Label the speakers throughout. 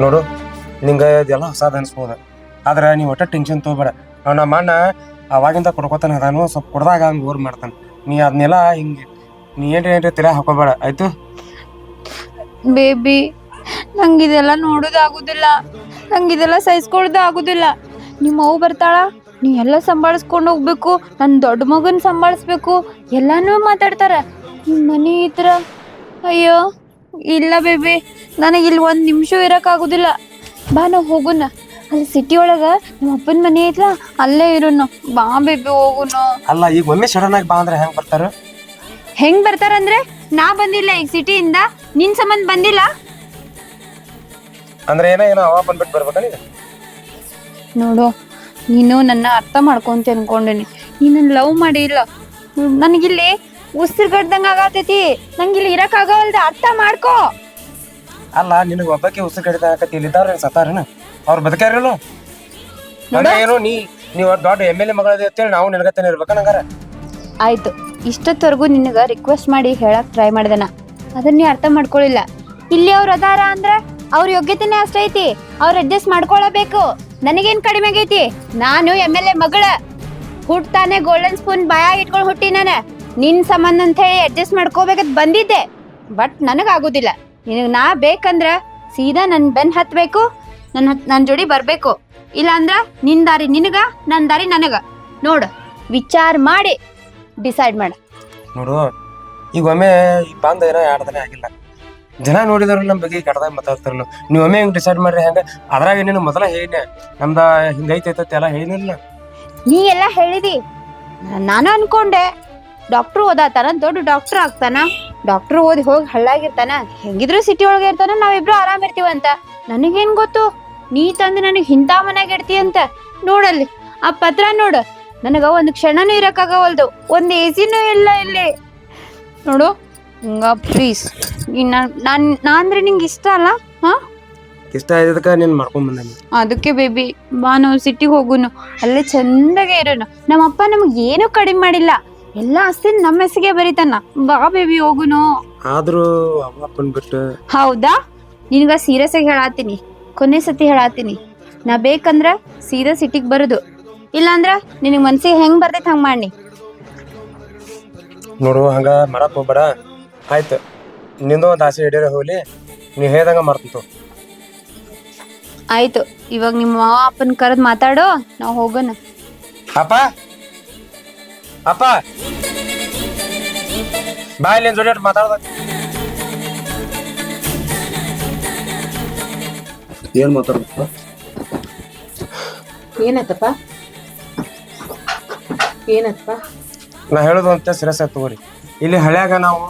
Speaker 1: ನೋಡು, ನಿಂಗೆ ಇದೆಲ್ಲ ಹೊಸದು ಅನ್ಸ್ಬೋದು. ಆದ್ರೆ ನೀವು ಒಟ್ಟ ಟೆನ್ಷನ್ ತೊಗೋಬೇಡ. ನಾವು ನಮ್ಮ ಅಣ್ಣ ಅವಾಗಿಂದ ಕೊಡ್ಕೋತಾನೆ ಅದಾನು ಸ್ವಲ್ಪ ಕೊಡ್ದಾಗ ಹಂಗೆ ಓರ್ ಮಾಡ್ತಾನೆ. ನೀ ಅದನ್ನೆಲ್ಲ ಹಿಂಗೆ, ನೀ ಏನ್ರಿ ಏನ್ರಿ ತಿರ ಹಾಕೋಬೇಡ, ಆಯ್ತು?
Speaker 2: ಬೇಬಿ, ನಂಗೆ ಇದೆಲ್ಲ ನೋಡೋದಾಗುದಿಲ್ಲ ನಂಗೆ ಇದೆಲ್ಲ ಸಹಿಸ್ಕೊಳ್ಳೋದು ಆಗುದಿಲ್ಲ. ನಿಮ್ಮ ಅವು ಬರ್ತಾಳ, ನೀ ಎಲ್ಲ ಸಂಭಾಳಿಸ್ಕೊಂಡು ಹೋಗ್ಬೇಕು ನನ್ನ ದೊಡ್ಡ ಮಗನ ಸಂಭಾಳಿಸ್ಬೇಕು, ಎಲ್ಲಾನು ಮಾತಾಡ್ತಾರ. ನಿಮ್ಮ ಮನೆ ಇದ್ರ ಅಯ್ಯೋ. ಇಲ್ಲ ಬೇಬಿ ನನಗೆ ಇಲ್ಲಿ ಒಂದು ನಿಮಿಷ ಇರೋಕ್ಕಾಗೋದಿಲ್ಲ. ಬಾ ನಾವು ಹೋಗುನ. ಅಲ್ಲಿ ಸಿಟಿ ಒಳಗೆ ನಮ್ಮ ಅಪ್ಪನ ಮನೆ ಐತ್ಲ ಅಲ್ಲೇ ಇರೋಣ ಬಾ ಬೇಬಿ ಹೋಗೋಣ
Speaker 1: ಅಲ್ಲ ಈಗ ಒಮ್ಮೆ ಸಡನ್ ಆಗಿ ಬಾ ಅಂದ್ರೆ ಹೆಂಗೆ ಬರ್ತಾರ?
Speaker 2: ಹೆಂಗ್ ಬರ್ತಾರಂದ್ರೆ ನಾ ಬಂದಿಲ್ಲ ಈಗ ಸಿಟಿಯಿಂದ ನಿನ್ ಸಂಬಂಧ ಬಂದಿಲ್ಲ?
Speaker 1: ಅಂದ್ರೆ ಏನೋ ಏನೋ ಅವ ಬಂದ್ಬಿಟ್ಟು ಬರ್ಬೇಕಾ ನೀನು?
Speaker 2: ನೋಡು ನೀನು ನನ್ನ ಅರ್ಥ ಮಾಡ್ಕೊಂತ ಅನ್ಕೊಂಡೇನಿ ನೀನು ಲವ್ ಮಾಡಿಲ್ಲ. ನನಗಿಲ್ಲಿ ಉಸಿರುಗಡ್ದಂಗ ಆಗತೈತಿ ನಂಗಿಲ್ಲಿ ಇರಕ್ ಆಗವಲ್ದ ಅರ್ಥ ಮಾಡ್ಕೋ.
Speaker 1: ಅಲ್ಲ ನಿನಗೆ ಒಬ್ಬಕ್ಕೆ ಉಸಿರು ಕಡಿತ ಇಲ್ಲಿ ಇಲ್ಲಿದ್ದಾರ ಸತ್ತಾರೇನ? ಅವ್ರು ಬದುಕ್ಯಾರಲ್ಲ ಏನೋ ನೀ ನೀವು ದೊಡ್ಡ ಎಂ ಎಲ್ ಎ ಮಗಳದಿ ಅಂತೇಳಿ ನಾವು ನಿನಗತ್ತೇನೆ ಇರ್ಬೇಕ ನಂಗಾರ?
Speaker 2: ಆಯ್ತು. ಇಷ್ಟೊತ್ತವರೆಗೂ ನಿನಗ ರಿಕ್ವೆಸ್ಟ್ ಮಾಡಿ ಹೇಳಕ್ ಟ್ರೈ ಮಾಡ್ದನ. ಅದನ್ನ ನೀ ಅರ್ಥ ಮಾಡ್ಕೊಳ್ಳಿಲ್ಲ ಇಲ್ಲಿ ಅವ್ರು ಅದಾರ ಅಂದ್ರೆ ಅವ್ರ ಯೋಗ್ಯತೆನೇ ಅಷ್ಟೈತಿ ಅವ್ರ ಅಡ್ಜಸ್ಟ್ ಮಾಡ್ಕೊಳ್ಳಬೇಕು ನನಗೇನ್ ಕಡಿಮೆ ಆಗೈತಿ? ನಾನು ಎಂ ಎಲ್ ಎ ಮಗಳ. ಹುಟ್ತಾನೆ ಗೋಲ್ಡನ್ ಸ್ಪೂನ್ ಬಾಯಾಗ ಇಟ್ಕೊಂಡು ಹುಟ್ಟಿ ನಾನು ನಿನ್ ಸಂಬಂಧ ಅಂತ ಹೇಳಿ ಅಡ್ಜಸ್ಟ್ ಮಾಡ್ಕೋಬೇಕಂತ ಬಂದಿದ್ದೆ. ಬಟ್ ನನಗಾಗೋದಿಲ್ಲ. ನಿನಗೆ ನಾ ಬೇಕಂದ್ರ ಸೀದಾ ನನ್ನ ಬೆನ್ ಹತ್ತಬೇಕು ನನ್ನ ನನ್ನ ಜೋಡಿ ಬರಬೇಕು. ಇಲ್ಲ ಅಂದ್ರ ನಿನ್ ದಾರಿ ನಿನಗ ನನ್ನ ದಾರಿ ನನಗ. ನೋಡು ವಿಚಾರ ಮಾಡಿ ಡಿಸೈಡ್ ಮಾಡ.
Speaker 1: ನೋಡು ಈಗ ಒಮ್ಮೆ ಈ ಬಾಂಧ ಏನೋ ಎರಡನೇ ಆಗಿಲ್ಲ. ಜನ ನೋಡಿದ್ರು ನಮ್ಮ ಬಗ್ಗೆ ಕಡ್ದಾಗ ಮಾತಾಡ್ತಾರ ನೀವು ಒಮ್ಮೆ ಹೆಂಗೆ ಡಿಸೈಡ್ ಮಾಡ್ರಿ ಹೆಂಗೆ? ಅದ್ರಾಗ ನೀನು ಮೊದಲ ಹೇಳಿನೆ ನಮ್ದ ಹಿಂಗೈತೈತೆ ಎಲ್ಲ ಹೇಳಿನಿಲ್ಲ
Speaker 2: ನೀ ಎಲ್ಲ ಹೇಳಿದಿ. ನಾನು ಅನ್ಕೊಂಡೆ. ಡಾಕ್ಟ್ರು ಓದಾತಾನ ದೊಡ್ಡ ಡಾಕ್ಟರ್ ಆಗ್ತಾನ. ಡಾಕ್ಟರ್ ಓದಿ ಹೋಗಿ ಹಳ್ಳಾಗಿರ್ತಾನ. ಹೆಂಗಿದ್ರು ಸಿಟಿ ಒಳಗೆ ಇರ್ತಾನ ನಾವಿಬ್ರು ಆರಾಮ್ ಇರ್ತೀವಂತ ನನಗೇನ್ ಗೊತ್ತು? ನೀ ತಂದು ನನಗೆ ಇಂಥ ಮನೆಗೆ ಇಡ್ತಿ ಅಂತ. ನೋಡಲ್ಲಿ ಆ ಪತ್ರ ನೋಡು. ನನಗ ಒಂದು ಕ್ಷಣನೂ ಇರಕ್ಕಾಗವಲ್ದು. ಒಂದು ಎ ಸಿನೂ ಇಲ್ಲ ಇಲ್ಲಿ. ನೋಡು. ಹಂಗ ಪ್ಲೀಸ್ ನಾನು ನಾ ಅಂದ್ರೆ ನಿಂಗೆ ಇಷ್ಟ ಅಲ್ಲ? ಹಾಂ?
Speaker 1: ಇಷ್ಟ ನೀನ್ ಮಾಡ್ಕೊಂಡ್
Speaker 2: ಅದಕ್ಕೆ ಬೇಬಿ ಬಾ ನಾವು ಸಿಟಿಗೆ ಹೋಗುನು. ಅಲ್ಲೇ ಚಂದಾಗೆ ಇರೋನು. ನಮ್ಮಪ್ಪ ನಮಗೆ ಏನು ಕಡಿಮೆ ಮಾಡಿಲ್ಲ. ಎಲ್ಲ ಆಸ್ತಿ ನಮ್ಮ ಹೆಸರಿಗೆ ಬರೀತಾನ. ಬಾ ಬೇಬಿ ಹೋಗುನು.
Speaker 1: ಆದ್ರೂ ಅಪ್ಪನ್ ಬಿಟ್ಟು.
Speaker 2: ಹೌದಾ? ನಿನ್ಗ ಸೀರಿಯಸ್ ಆಗಿ ಹೇಳಾತೀನಿ. ಕೊನೆ ಸತಿ ಹೇಳಾತೀನಿ. ನಾ ಬೇಕಂದ್ರ ಸೀದಾ ಸಿಟಿಗೆ ಬರುದು. ಇಲ್ಲಾಂದ್ರ ನಿನಗೆ ಮನ್ಸಿಗೆ ಹೆಂಗ್ ಬರ್ತೈತೆ ಹಂಗ್ ಮಾಡಿ
Speaker 1: ನೋಡು ಹಂಗ ಮಾಡಕ್ ಹೋಗ್ಬೇಡ. ಆಯ್ತು. ನಿಂದು ಒಂದು ಆಸೆ ಹಿಡಿಯೋ ಹೋಗ್ಲಿ. ನೀ ಹೇಳ್ದಂಗ ಮಾಡ್ತಿತ್ತು
Speaker 2: ಆಯ್ತು. ಇವಾಗ ನಿಮ್ಮ ಮಾವ ಅಪ್ಪನ ಕರೆದ್ ಮಾತಾಡೋ ನಾವು ಹೋಗೋಣ.
Speaker 1: ಅಪ್ಪ? ಅಪ್ಪ. ಬಾಯಲ್ಲಿ ಜೋಡಿ ಮಾತಾಡ್ದ?
Speaker 3: ಏನ್ ಮಾತಾಡ್ಬೇಕು
Speaker 4: ಏನತ್ತಪ್ಪ ಏನತ್ತಪ್ಪ
Speaker 1: ನಾ ಹೇಳೋದು ಅಂತ ಸಿರಸ್ ಆಯ್ತು ತಗೋರಿ. ಇಲ್ಲಿ ಹಳ್ಯಾಗ ನಾವು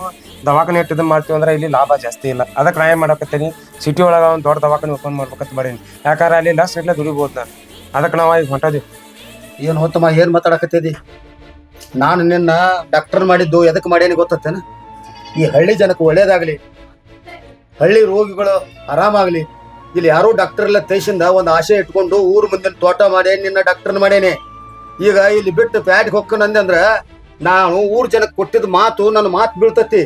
Speaker 1: ದವಾಖಾನೆ ಇಟ್ಟಿದ್ದು ಮಾಡ್ತೀವಿ ಅಂದ್ರೆ ಇಲ್ಲಿ ಲಾಭ ಜಾಸ್ತಿ ಇಲ್ಲ. ಅದಕ್ಕೆ ನಾ ಏನು ಮಾಡಕತ್ತೀನಿ? ಸಿಟಿ ಒಳಗೆ ಒಂದು ದೊಡ್ಡ ದವಾಖಾನೆ ಓಪನ್ ಮಾಡ್ಬೇಕಂತ ಮಾಡೀನಿ. ಯಾಕಂದ್ರೆ ಅಲ್ಲಿ ಲಸ್ ಇಟ್ಲೆ ದುಡಿಬೋದು ನಾನು. ಅದಕ್ಕೆ ನಾವು ಈಗ ಹೊಂಟದ್ವಿ.
Speaker 3: ಏನು ಹೊತ್ತಮ್ಮ ಏನು ಮಾತಾಡಕತ್ತಿದಿ? ನಾನು ನಿನ್ನ ಡಾಕ್ಟರ್ ಮಾಡಿದ್ದು ಎದಕ್ಕೆ ಮಾಡೇನಿ ಗೊತ್ತತ್ತೇನ? ಈ ಹಳ್ಳಿ ಜನಕ್ಕೆ ಒಳ್ಳೇದಾಗಲಿ. ಹಳ್ಳಿ ರೋಗಿಗಳು ಆರಾಮಾಗ್ಲಿ. ಇಲ್ಲಿ ಯಾರೂ ಡಾಕ್ಟರ್ ಇಲ್ಲ ತೇಸಿಂದ ಒಂದು ಆಸೆ ಇಟ್ಕೊಂಡು ಊರು ಮುಂದಿನ ತೋಟ ಮಾಡೇನಿ, ನಿನ್ನ ಡಾಕ್ಟರ್ ಮಾಡೇನಿ. ಈಗ ಇಲ್ಲಿ ಬಿಟ್ಟು ಪ್ಯಾಟ್ಗೆ ಹೊಕ್ಕನ ಅಂದ್ರೆ ನಾನು ಊರ್ ಜನಕ್ಕೆ ಕೊಟ್ಟಿದ್ದ ಮಾತು, ನನ್ನ ಮಾತು ಬೀಳ್ತತಿ.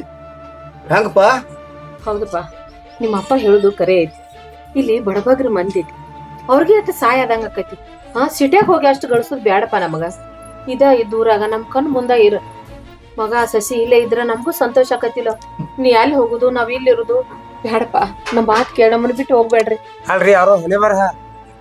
Speaker 3: ಹೆಂಗಪ್ಪ?
Speaker 4: ಹೌದಪ್ಪ. ನಿಮ್ಮ ಅಪ್ಪ ಹೇಳುದು ಕರೆ ಐತಿ. ಇಲ್ಲಿ ಬಡಬಗ್ರ ಮಂದಿ ಐತಿ. ಅವ್ರಿಗೆ ಸಾಯ ಸಹಾಯ ಆದಂಗ ಆಕೈತಿ? ಹಾ ಸಿಟಿಯಾಗ ಹೋಗಿ ಅಷ್ಟು ಗಳಿಸೋದು ಬ್ಯಾಡಪ್ಪ ನಮಗ. ಇದ ದೂರಾಗ ನಮ್ ಕಣ್ ಮುಂದ ಇರ. ಮಗ ಸಸಿ ಇಲ್ಲೇ ಇದ್ರ ನಮಗೂ ಸಂತೋಷ ಆಕತಿಲ್ಲ ನೀ ಅಲ್ಲಿ ಹೋಗುದು ನಾವ್ ಇಲ್ಲಿ ಬೇಡಪ್ಪ ನಮ್ ಮಾತ್ ಕೇಳಮ್ಮನ್ ಬಿಟ್ಟು ಹೋಗ್ಬೇಡ್ರಿ.
Speaker 1: ಅಲ್ರಿ ಯಾರೋ ಹೊಲೆ ಬರಹ.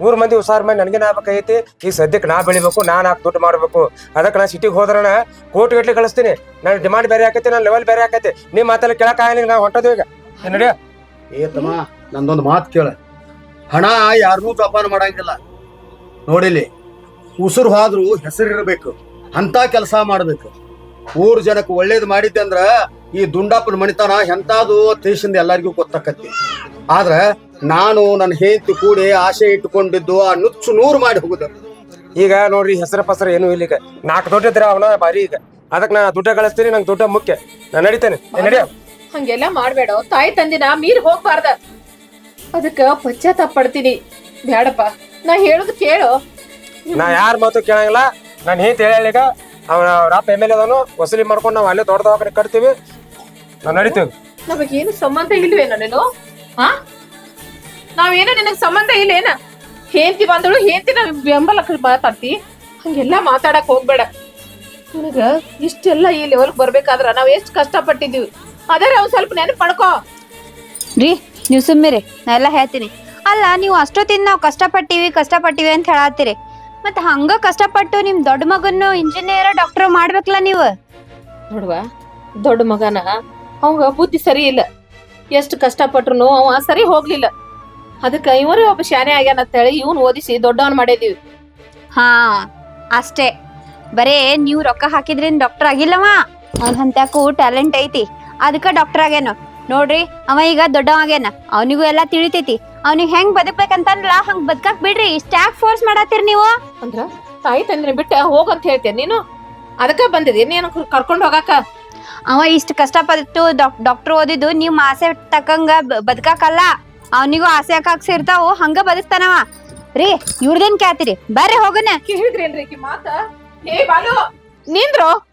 Speaker 1: ಮೂರ್ ಮಂದಿ ಹುಷಾರ್ ಮೇಲೆ ನನಗೇನು ಐತಿ ಈಗ ಸದ್ಯಕ್ಕೆ ನಾ ಬೆಳಿಬೇಕು ನಾ ನಾಲ್ಕು ದುಡ್ಡು ಮಾಡ್ಬೇಕು. ಅದಕ್ಕೆ ನಾ ಸಿಟಿಗೆ ಹೋದ್ರಣ ಕೋಟಿ ಗಟ್ಲೆ ಕಳಿಸ್ತೀನಿ. ನನ್ನ ಡಿಮಾಂಡ್ ಬೇರೆ ಆಕೈತಿ ನನ್ನ ಲೆವೆಲ್ ಬೇರೆ ಆಕೈತಿ. ನಿಮ್ಮ ಮಾತಲ್ಲಿ ಕೇಳಕ್ ಆಗಲಿಲ್ಲ ನಾ ಹೊಂಟದು ಈಗ. ಏನ್ ಏತಮ್ಮ
Speaker 3: ಏ ತಮ್ಮ ನಂದೊಂದು ಮಾತು ಕೇಳ. ಹಣ ಯಾರನ್ನೂ ಜಪಾನ ಮಾಡಂಗಿಲ್ಲ. ನೋಡಿಲಿ ಉಸಿರು ಹೋದ್ರು ಹೆಸರಿರ್ಬೇಕು ಅಂತ ಕೆಲಸ ಮಾಡ್ಬೇಕು. ಊರ್ ಜನಕ್ಕೆ ಒಳ್ಳೇದು ಮಾಡಿದ್ದೆ ಅಂದ್ರ ಈ ದುಂಡಪ್ಪನ ಮಣಿತನ ಎಂತಾದು ದೇಶದಿಂದ ಎಲ್ಲರಿಗೂ ಗೊತ್ತಾಕತ್ತಿ. ಆದ್ರ ನಾನು ನನ್ನ ಹೆಂಡತಿ ಕೂಡಿ ಆಸೆ ಇಟ್ಟುಕೊಂಡಿದ್ದು ಆ ನುಚ್ಚು ನೂರು ಮಾಡಿ ಹೋಗುದು.
Speaker 1: ಈಗ ನೋಡ್ರಿ ಹೆಸರು ಪಸರ ಏನು ಇಲ್ಲ ಈಗ. ನಾಲ್ಕು ದೊಡ್ಡ ಇದ್ರೆ ಅವನ ಬಾರಿ ಈಗ. ಅದಕ್ಕೆ ನಾ ದುಡ್ಡ ಕಳಿಸ್ತೀನಿ ನಂಗೆ ದುಡ್ಡ ಮುಖ್ಯ. ನಾನು ನಡಿತೇನೆ. ನಡಿಯ ನಡಿಯೋ
Speaker 4: ಹಂಗೆಲ್ಲ ಮಾಡ್ಬೇಡ. ತಾಯಿ ತಂದಿನ ಮೀರ್ ಹೋಗ್ಬಾರ್ದ. ಅದಕ್ಕ ಪಶ್ಚಾತ್ತಾಪ ಪಡ್ತೀನಿ. ಬೇಡಪ್ಪ ನಾ ಹೇಳುದು ಕೇಳು.
Speaker 1: ನಾ ಯಾರ ಮಾತು ಕೇಳಂಗಿಲ್ಲ. ನಾನು ಹೇಂತ ಹೇಳಿ ಈಗ ಅವನ ರಾಪ್ ಎಂ ಎಲ್ ಅದನು ವಸೂಲಿ ಮಾಡ್ಕೊಂಡು ನಾವು ಅಲ್ಲೇ ದೊಡ್ಡ ದವಾಖಾನೆ ಕಟ್ತೀವಿ. ನಾವು ನಮಗೆ
Speaker 4: ನಮಗೇನು ಸಂಬಂಧ ಇಲ್ವೇನೋ ನೀನು ಹಾ ನಾವೇನ ನಿನಗೆ ಸಂಬಂಧ ಇಲ್ಲ ಏನ ಹೇಂತಿ ಬಂದಳು ಹೇಂತಿ ನಾವು ಬೆಂಬಲ ಮಾತಾಡ್ತಿ. ಹಂಗೆಲ್ಲ ಮಾತಾಡಕ್ ಹೋಗ್ಬೇಡ. ನಿನಗ ಇಷ್ಟೆಲ್ಲ ಈ ಲೆವೆಲ್ ಬರ್ಬೇಕಾದ್ರ ನಾವ್ ಎಷ್ಟು ಕಷ್ಟ ಪಟ್ಟಿದೀವಿ ಅದೇ ಅವ್ನು ಸ್ವಲ್ಪ ನೆನಪು ಮಾಡ್ಕೋ
Speaker 2: ರೀ ನೀವು ಸುಮ್ಮಿರಿ ನಾ ಎಲ್ಲ ಹೇಳ್ತೀನಿ. ಅಲ್ಲ ನೀವು ಅಷ್ಟೊತ್ತಿಂದ ನಾವು ಕಷ್ಟಪಟ್ಟಿವಿ ಕಷ್ಟಪಟ್ಟಿವಿ ಅಂತ ಹೇಳತ್ತೀರಿ. ಮತ್ತೆ ಹಂಗ ಕಷ್ಟಪಟ್ಟು ನಿಮ್ ದೊಡ್ಡ ಮಗನ್ನು ಇಂಜಿನಿಯರ್ ಡಾಕ್ಟರ್ ಮಾಡ್ಬೇಕಲ್ಲ ನೀವು?
Speaker 4: ನೋಡುವ ದೊಡ್ಡ ಮಗನ ಅವಂಗ ಬುದ್ಧಿ ಸರಿ ಇಲ್ಲ. ಎಷ್ಟು ಕಷ್ಟಪಟ್ರು ಅವ ಸರಿ ಹೋಗ್ಲಿಲ್ಲ. ಅದಕ್ಕೆ ಇವರು ಒಬ್ಬ ಶಾನೆ ಆಗ್ಯಾನ ಅಂತೇಳಿ ಇವನ್ ಓದಿಸಿ ದೊಡ್ಡವನ್ ಮಾಡಿದೀವಿ.
Speaker 2: ಹಾ ಅಷ್ಟೇ. ಬರೇ ನೀವು ರೊಕ್ಕ ಹಾಕಿದ್ರಿಂದ ಡಾಕ್ಟರ್ ಆಗಿಲ್ಲವಾ? ಅವ್ನ ಹಂತ್ಯಾಕು ಟ್ಯಾಲೆಂಟ್ ಐತಿ. ಅದಕ್ಕ ಡಾಕ್ಟರ್ ಆಗ್ಯಾನ. ನೋಡ್ರಿ ಅವ ಈಗ ದೊಡ್ಡವಾಗೇನ ಅವನಿಗೂ ಎಲ್ಲ ತಿಳಿತೈತಿ. ಅವ್ನಿಗೆ ಹೆಂಗ್ ಬದುಕ್ಬೇಕಂತಂದ್ರ ಹಂಗ್ ಬದುಕಕ್ ಬಿಡ್ರಿ. ಸ್ಟ್ಯಾಕ್ ಫೋರ್ಸ್ ಮಾಡತ್ತೀರಿ ನೀವು?
Speaker 4: ಅಂದ್ರ ತಾಯಿ ತಂದ್ರೆ ಬಿಟ್ಟ ಹೋಗಂತ ಹೇಳ್ತೇನೆ ನೀನು. ಅದಕ್ಕ ಬಂದಿದೆ ನೀನು ಕರ್ಕೊಂಡು ಹೋಗಾಕ?
Speaker 2: ಅವ ಇಷ್ಟ ಕಷ್ಟಪಟ್ಟು ಡಾಕ್ಟರ್ ಓದಿದ್ದು ನೀವು ಆಸೆ ತಕ್ಕಂಗ ಬ- ಬದುಕಾಕಲ್ಲ. ಅವನಿಗೂ ಆಸೆ ಹಾಕಕ್ ಸೇರ್ತಾವು ಹಂಗ ಬದುಕ್ತಾನವ. ರೀ ಇವ್ರದೇನ್ ಕ್ಯಾತಿರಿ ಬರ್ರಿ ಹೋಗನ.
Speaker 4: ಕೇಳಿದ್ರೇನ್ರಿ ಮಾತ? ಏ ಬಾಲು! ನಿಂದ್ರು?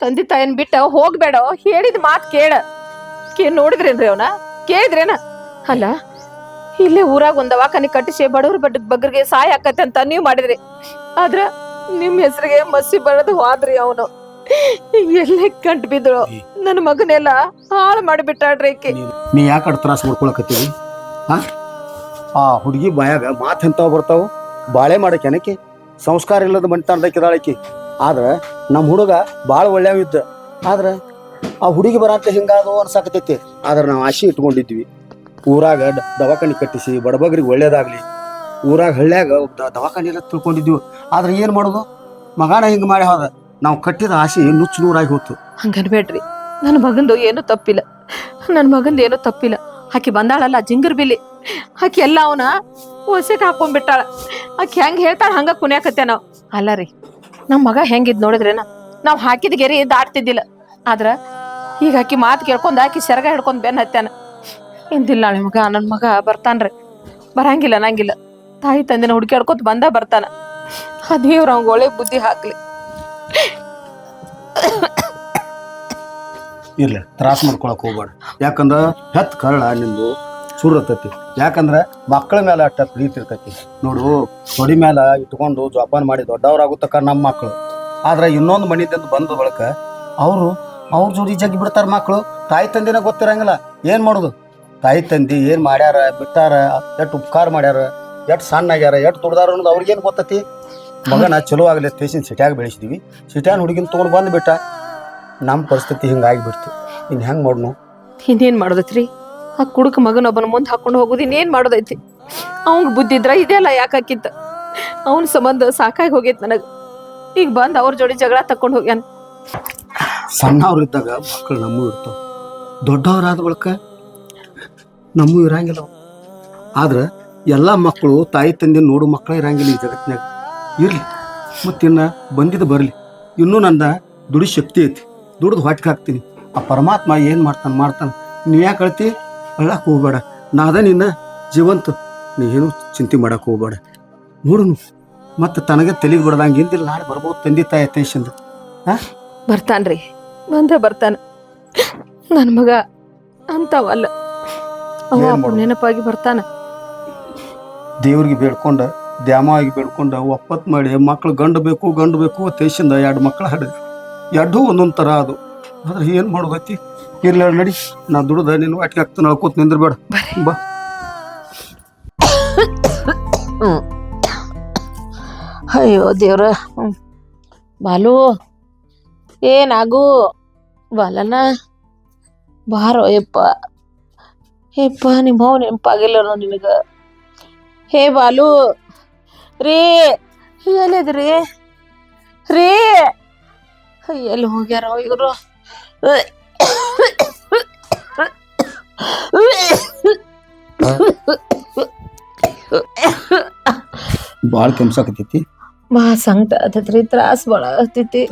Speaker 4: ತಂದೆ ತಾಯಿನ್ ಬಿಟ್ಟ ಹೋಗ್ಬೇಡ. ಹೇಳಿದ ಮಾತ್ ಕೇಳ. ಕೇ ನೋಡಿದ್ರೇನ್ರಿ ಅವನ? ಕೇಳಿದ್ರೇನ? ಅಲ್ಲ ಇಲ್ಲೇ ಊರಾಗ ಒಂದ್ ದವಾಖಾನೆ ಕಟ್ಟಿಸಿ ಬಡವ್ರ ಬಡ್ ಬಗ್ಗರಿಗೆ ಸಹಾಯ ಆಕತ್ತೆ ಅಂತ ನೀವ್ ಮಾಡಿದ್ರಿ. ಆದ್ರ ನಿಮ್ ಹೆಸರಿಗೆ ಮಸಿ ಬರದು ಹೋದ್ರಿ ಅವನು. ಎಲ್ಲೇ ಕಂಟ್ ಬಿದ್ದಳು. ನನ್ನ ಮಗನೆಲ್ಲ ಹಾಳು ಮಾಡಿಬಿಟ್ಟಾಡ್ರಿ ಈಕಿ.
Speaker 3: ನೀ ಯಾಕೆ ಅಡ್ ತ್ರಾಸ ಮಾಡ್ಕೊಳಕತ್ತೀವಿ ಹಾ ಆ ಹುಡುಗಿ ಬಾಯಾಗ ಮಾತು ಎಂತಾವ್ ಬರ್ತಾವು? ಬಾಳೆ ಮಾಡಕ್ಕೆ ಅನಕ್ಕೆ ಸಂಸ್ಕಾರ ಇಲ್ಲದ ಮಣಿತಾಡ್ದಕ್ಕಿದಾಳಕಿ ಆದ್ರೆ ನಮ್ಮ ಹುಡುಗ ಭಾಳ ಒಳ್ಳೆವಿದ್ದ ಆದ್ರೆ ಆ ಹುಡುಗಿ ಬರಾಕ ಹಿಂಗಾದು ಅನ್ಸಾಕತೈತಿ ಆದ್ರೆ ನಾವು ಆಶೆ ಇಟ್ಕೊಂಡಿದ್ವಿ. ಊರಾಗ ದವಾಖಾನೆ ಕಟ್ಟಿಸಿ, ಬಡಬಗ್ರಿಗೆ ಒಳ್ಳೇದಾಗ್ಲಿ. ಊರಾಗ ಹಳ್ಳ್ಯಾಗ ದವಾಖಾನೆ ಎಲ್ಲ ತಿಳ್ಕೊಂಡಿದ್ವಿ. ಆದ್ರೆ ಏನು ಮಾಡೋದು? ಮಗಾನ ಹಿಂಗೆ ಮಾಡಿ ಹೋದ. ನಾವು ಕಟ್ಟಿದ ಆಸೆ ನುಚ್ಚು ನೂರಾಗಿ ಹೋತು.
Speaker 4: ಹಂಗನ್ಬೇಡ್ರಿ. ನನ್ನ ಮಗಂದು ಏನು ತಪ್ಪಿಲ್ಲ. ನನ್ನ ಮಗಂದು ಏನು ತಪ್ಪಿಲ್ಲ. ಆಕಿ ಬಂದಾಳಲ್ಲ ಜಿಂಗರ್ ಬಿಲಿ ಆಕಿ ಎಲ್ಲ ಅವನ ಹೊಸಕ್ ಹಾಕೊಂಡ್ಬಿಟ್ಟಾಳ. ಆಕಿ ಹೆಂಗ್ ಹೇಳ್ತಾಳ ಹಂಗ ಕುಣ್ಯಾಕತ್ತೆ ನಾವು. ಅಲ್ಲ ರೀ ನಮ್ಮ ಮಗ ಹೆಂಗಿದ್ ನೋಡಿದ್ರೇನ? ನಾವು ಹಾಕಿದ ಗೆರಿ ದಾಟ್ತಿದ್ದಿಲ್ಲ. ಆದ್ರ ಈಗ ಆಕಿ ಮಾತು ಕೇಳ್ಕೊಂಡು ಆಕಿ ಸೆರಗ ಹಿಡ್ಕೊಂಡು ಬೆನ್ ಹತ್ಯಾನ. ಎಂದಿಲ್ಲ ನಾಳೆ ಮಗ ನನ್ನ ಮಗ ಬರ್ತಾನ್ರಿ. ಬರಂಗಿಲ್ಲ ನಂಗಿಲ್ಲ ತಾಯಿ ತಂದಿನ ಹುಡುಕ್ಯಾಡ್ಕೊತ ಬಂದ ಬರ್ತಾನ. ಆ ದೇವ್ರ ಅವ್ಗ ಒಳ್ಳೆ ಬುದ್ಧಿ ಹಾಕ್ಲಿ.
Speaker 3: ಇರ್ಲಿ, ತ್ರಾಸ ಮಾಡ್ಕೊಳಕ್ ಹೋಗ್ಬೇಡ. ಯಾಕಂದ್ರ ಹೆತ್ ಕರಳ ನಿಂದು ಸುರತತಿ ಯಾಕಂದ್ರ ಮಕ್ಕಳ ಮೇಲೆ ಅಟ್ಟ ಪ್ರೀತಿ ಇರ್ತೈತಿ. ನೋಡು ತೊಡಿ ಮೇಲೆ ಇಟ್ಕೊಂಡು ಜೋಪಾನ ಮಾಡಿ ದೊಡ್ಡವ್ರಾಗುತ್ತಕ್ಕ ನಮ್ಮ ಮಕ್ಕಳು ಆದ್ರೆ ಇನ್ನೊಂದು ಮನಿದಿಂದ ಬಂದ ಬಳಿಕ ಅವರು ಅವ್ರ ಜೋಡಿ ಜಗ್ಗಿ ಬಿಡ್ತಾರ ಮಕ್ಕಳು ತಾಯಿ ತಂದಿನ ಗೊತ್ತಿರಂಗಿಲ್ಲ. ಏನ್ ಮಾಡುದು? ತಾಯಿ ತಂದಿ ಏನ್ ಮಾಡ್ಯಾರ, ಬಿಟ್ಟಾರ, ಎಷ್ಟು ಉಪಕಾರ ಮಾಡ್ಯಾರ, ಎಷ್ಟು ಸಣ್ಣ ಆಗ್ಯಾರ ಎಷ್ಟು ದುಡ್ದಾರ ಅನ್ನೋದು ಅವ್ರಿಗೇನು ಗೊತ್ತೈತಿ? ಮಗನ ಚಲೋ ಆಗಲಿ, ಸ್ಟೇಷನ್ ಸಿಟಿಯಾಗ ಬೆಳೆಸಿದೀವಿ. ಸಿಟ್ಯಾನ ಹುಡುಗಿನ ತೊಗೊಂಡು ಬಂದು ಬಿಟ್ಟ ನಮ್ಮ ಪರಿಸ್ಥಿತಿ ಹಿಂಗಾಗಿಬಿಡ್ತು ಇನ್ನು ಹೆಂಗೆ ಮಾಡ್ನು?
Speaker 4: ಇನ್ನೇನು ಮಾಡೋದೈತ್ರಿ? ಆ ಕುಡುಕ ಮಗನೊಬ್ಬನ ಮುಂದೆ ಹಾಕೊಂಡು ಹೋಗುದು ಇನ್ನೇನು ಮಾಡೋದೈತಿ? ಅವ್ನಿಗೆ ಬುದ್ಧಿದ್ರ ಇದೆಲ್ಲ ಇದೆಲ್ಲ ಹಾಕಿದ್ದ? ಅವನ ಸಂಬಂಧ ಸಾಕಾಗಿ ಹೋಗೈತೆ ನನಗೆ. ಈಗ ಬಂದು ಅವ್ರ ಜೋಡಿ ಜಗಳ ತಕೊಂಡು ಹೋಗ್ಯಾನ.
Speaker 3: ಸಣ್ಣವ್ರಿದ್ದಾಗ ಮಕ್ಕಳು ನಮ್ಮೂ ಇರ್ತಾವ. ದೊಡ್ಡವರಾದ ಬಳಿಕ ನಮ್ಮೂ ಇರಂಗಿಲ್ಲ ಆದ್ರೆ ಎಲ್ಲ ಮಕ್ಕಳು ತಾಯಿ ತಂದೆ ನೋಡು ಮಕ್ಕಳು ಇರಂಗಿಲ್ಲ ಈ ಜಗತ್ತಿನಾಗ ಇರಲಿ ಮತ್ತಿನ್ನ ಬಂದಿದ್ದು ಬರಲಿ. ಇನ್ನೂ ನನ್ನ ದುಡಿ ಶಕ್ತಿ ಐತಿ. ದುಡಿದು ಹೊಟ್ಟಿಗೆ ಹಾಕ್ತೀನಿ. ಆ ಪರಮಾತ್ಮ ಏನು ಮಾಡ್ತಾನೆ ಮಾಡ್ತಾನೆ. ನೀ ಯಾಕೆ ಅಳ್ತಿ? ಅಳ್ಳಕ್ಕೆ ಹೋಗ್ಬೇಡ. ನಾದ ನಿನ್ನ ಜೀವಂತ. ನೀ ಏನು ಚಿಂತೆ ಮಾಡಕ್ಕೆ ಹೋಗ್ಬೇಡ. ನೋಡು ಮತ್ತೆ ತನಗೆ ತಲೆಗೆ ಬಿಡ್ದಂಗೆ ಹಿಂದಿಲ್ಲ ನಾಳೆ ಬರ್ಬೋದು ತಂದೆ ತಾಯಿ ಅತ್ಯಂತ
Speaker 4: ಬರ್ತಾನ್ರಿ. ಬಂದ ಬರ್ತಾನೆ. ನನ್ನ ಮಗ ಅಂತವಲ್ಲ. ಅವ
Speaker 3: ಏನ್ ಮಾಡೋದು?
Speaker 4: ನೆನಪಾಗಿ ಬರ್ತಾನ.
Speaker 3: ದೇವ್ರಿಗೆ ಬೇಡ್ಕೊಂಡ ದ್ಯಾಮವಾಗಿ ಬೇಡ್ಕೊಂಡ ಒಪ್ಪತ್ ಮಾಡಿ ಮಕ್ಳು ಗಂಡು ಬೇಕು ಗಂಡು ಬೇಕು ತೇಶಿಂದ ಎರಡು ಮಕ್ಳು ಹಡ ಎರಡು ಒಂದೊಂದು ಥರ ಅದು. ಆದ್ರೆ ಏನು ಮಾಡೋದೈತಿ ಇರ್ಲಿ ಹೇಳು ನಡಿ ನಾ ದುಡ್ದ ನೀನು ಅಟ್ಕೆ ಹಾಕ್ತಾನೆ ಅಳ್ಕೋತ ನಿಂದ್ರಬೇಡ. ಬಾ.
Speaker 4: ಅಯ್ಯೋ ದೇವ್ರ. ಹ್ಮ್. ಬಾಲು. ಏನಾಗು ಬಲನ ಬಾರೋ ಯಪ್ಪ. ಯಪ್ಪ ನಿಮ್ಮ ಅವ್ ನೆನಪಾಗಿಲ್ಲ ನಿನಗ. ಹೇ ಬಾಲು. ರೀ, ಎಲ್ಲಿದ್ರಿ? ರೀ. ಎಲ್ಲಿ ಹೋಗ್ಯಾರ ಇವರು?
Speaker 3: ಭಾಳ ಕೆಮ್ಸಾಕತೈತಿ
Speaker 4: ಮಾ ಸಂಕಟ ಆತೈತ್ರಿ ತ್ರಾಸ್ ಭಾಳ ಆಗ್ತೈತಿ.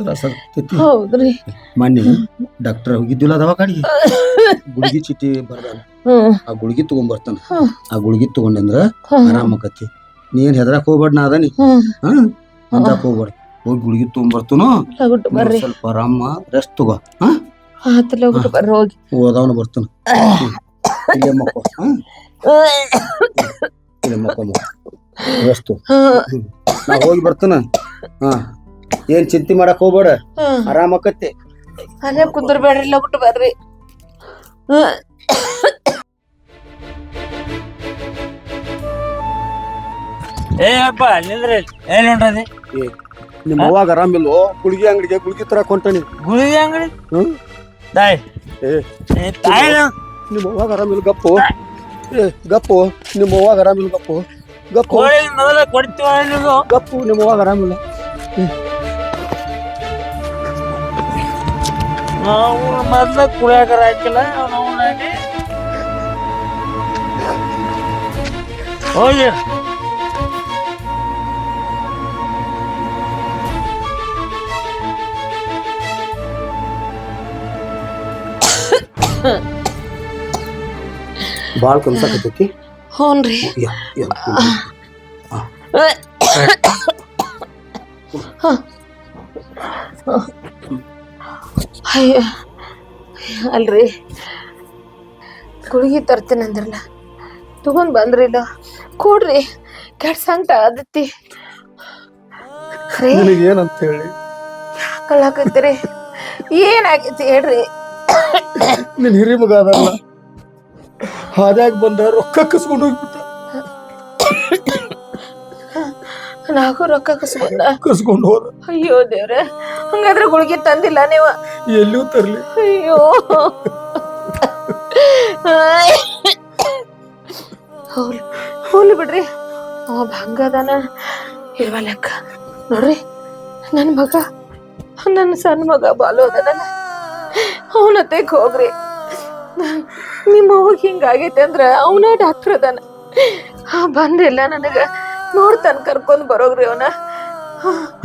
Speaker 4: ಹೌದ್ರಿ.
Speaker 3: ಮೊನ್ನೆ ಡಾಕ್ಟರ್ ಹೋಗಿದ್ದಿಲ್ಲ ದವಾಖಾನಿಗೆ ಗುಳಿಗೆ ಚೀಟಿ ಬರ್ದಾನ. ಆ ಗುಳಿಗೆ ತಗೊಂಡ್
Speaker 4: ಬರ್ತಾನ.
Speaker 3: ಆ ಗುಳಿಗೆ ತಗೊಂಡಂದ್ರ
Speaker 4: ಆರಾಮ
Speaker 3: ಆಕತಿ ನೀನ್ ಹೆದರಾಕ್ ಹೋಗ್ಬೇಡ ನಾ ಅದನಿ ಅಂದಾಕ್ ಹೋಗ್ಬೇಡ. ಹೋಗಿ ಗುಳಿಗೆ
Speaker 4: ತಗೊಂಡ್ ಬರ್ತಾನೋ?
Speaker 3: ಸ್ವಲ್ಪ ಆರಾಮ ರೆಸ್ಟ್ ತಗೋ. ಹೋದವನು ಬರ್ತಾನ. ಇಲ್ಲೇ ಮಕ್ಕ ಇಲ್ಲಿ ಮಕ್ಕೊಂಬ ವಸ್ತು ನಾ ಹೋಗಿ ಬರ್ತನ. ಹಾ. ಏನ್ ಚಿಂತೆ ಮಾಡಕ್ ಹೋಗ್ಬೇಡ. ಆರಾಮ ಆಕತ್ತಿ.
Speaker 4: ಅಲ್ಲೇ ಕುಂದರ್ಬೇಡ್ರಿ ಲಗುಟ್ ಬರ್ರಿ
Speaker 5: ಏ ಅಪ್ಪ ನಿಂದ್ರಿ. ಏನ್ ಹೊಂಟದಿ
Speaker 3: ಏ, ನಿಮ್ಮ ಅವ್ವಾಗ ಆರಾಮಿಲ್ವೋ ಗುಳಿಗೆ ಅಂಗಡಿಗೆ ಗುಳಿಗೆ ತರಕ್ ಹೊಂಟಾನಿ.
Speaker 5: ಗುಳಿಗೆ ಅಂಗಡಿ?
Speaker 3: ಹ್ಮ್.
Speaker 5: ದಾಯ್.
Speaker 3: ಏ
Speaker 5: ಏ ತಾಯಿ
Speaker 3: ನಿಮ್ಮ ಆರಾಮ ಆರಾಮಿಲ್ಲ ಗಪ್ಪು. ಏ ಗಪ್ಪು. ನಿಮ್ಮ ಅವ್ವಾಗ ಆರಾಮಿಲ್ಲ ಗಪ್ಪು. ಗಪ್ಪು
Speaker 5: ಕೋಳಿ ಮೊದಲ ಕೊಡ್ತೀವ ನೀವು
Speaker 3: ಗಪ್ಪು ನಿಮ್ಮ ಅವ್ವಾಗ ಆರಾಮಿಲ್ಲ
Speaker 5: ನಾವು ಮೊದ್ಲ ಕುಳಿಯಾಕರ ಹಾಕಿಲ್ಲ ನಾವು ನಾಟಿ ಹೋಗಿ
Speaker 3: ಬಾಳ್ ಕನ್ಸಾಕತ್ತೈತಿ
Speaker 4: ಹ್ಞೂನ್ರಿ ಅಯ್ಯ ಅಲ್ರಿ ಗುಳಿಗೆ ತರ್ತೀನಂದ್ರಲ್ಲ ಅಂದ್ರಲ್ಲ. ತಗೊಂಡ್ ಬಂದ್ರಿಲ್ಲ. ಕೊಡ್ರಿ. ಕೆಟ್ಟ ಸಂಕಟ ಆದತ್ತಿ
Speaker 3: ನಿನಗೇನಂತ ಹೇಳಿ
Speaker 4: ಕಳ್ಳಾಕತ್ತೀರಿ ಏನಾಗೈತಿ ಹೇಳ್ರಿ?
Speaker 3: ನಿನ್ ಹಿರಿ ಮಗ ಅದಲ್ಲ ಹಾದ್ಯಾಗ ಬಂದ ರೊಕ್ಕ ಕಸ್ಕೊಂಡು ಹೋಗ್ಬಿಟ್ಟ.
Speaker 4: ನಾಲ್ಕು ರೊಕ್ಕ ಕಸ್ಕೊಂಡ.
Speaker 3: ಕಸ್ಕೊಂಡು ಹೋದ.
Speaker 4: ಅಯ್ಯೋ ದೇವ್ರೆ ಹಂಗಾದ್ರೆ ಗುಳಿಗೆ ತಂದಿಲ್ಲ ನೀವು?
Speaker 3: ಎಲ್ಲೂ ತರ್ಲಿ.
Speaker 4: ಅಯ್ಯೋ. ಹೋಲ್ ಹೋಲ್ ಬಿಡ್ರಿ. ಅವ ಭಂಗದಾನ ಇಲ್ವ ಲೆಕ್ಕ? ನೋಡ್ರಿ ನನ್ನ ಮಗ ನನ್ನ ಸಣ್ಣ ಮಗ ಬಾಲು ಅದನ ಅವನತ್ತೆ ಹೋಗ್ರಿ. ನಿಮ್ಮ ಅವಾಗ ಹಿಂಗಾಗೈತೆ ಅಂದ್ರ ಅವನ ಡಾಕ್ಟರ್ ಅದಾನ. ಆ ಬಂದಿಲ್ಲ ನನಗ. ನೋಡ್ತಾನ ಕರ್ಕೊಂಡ್ ಬರೋಗ್ರಿ ಅವನ.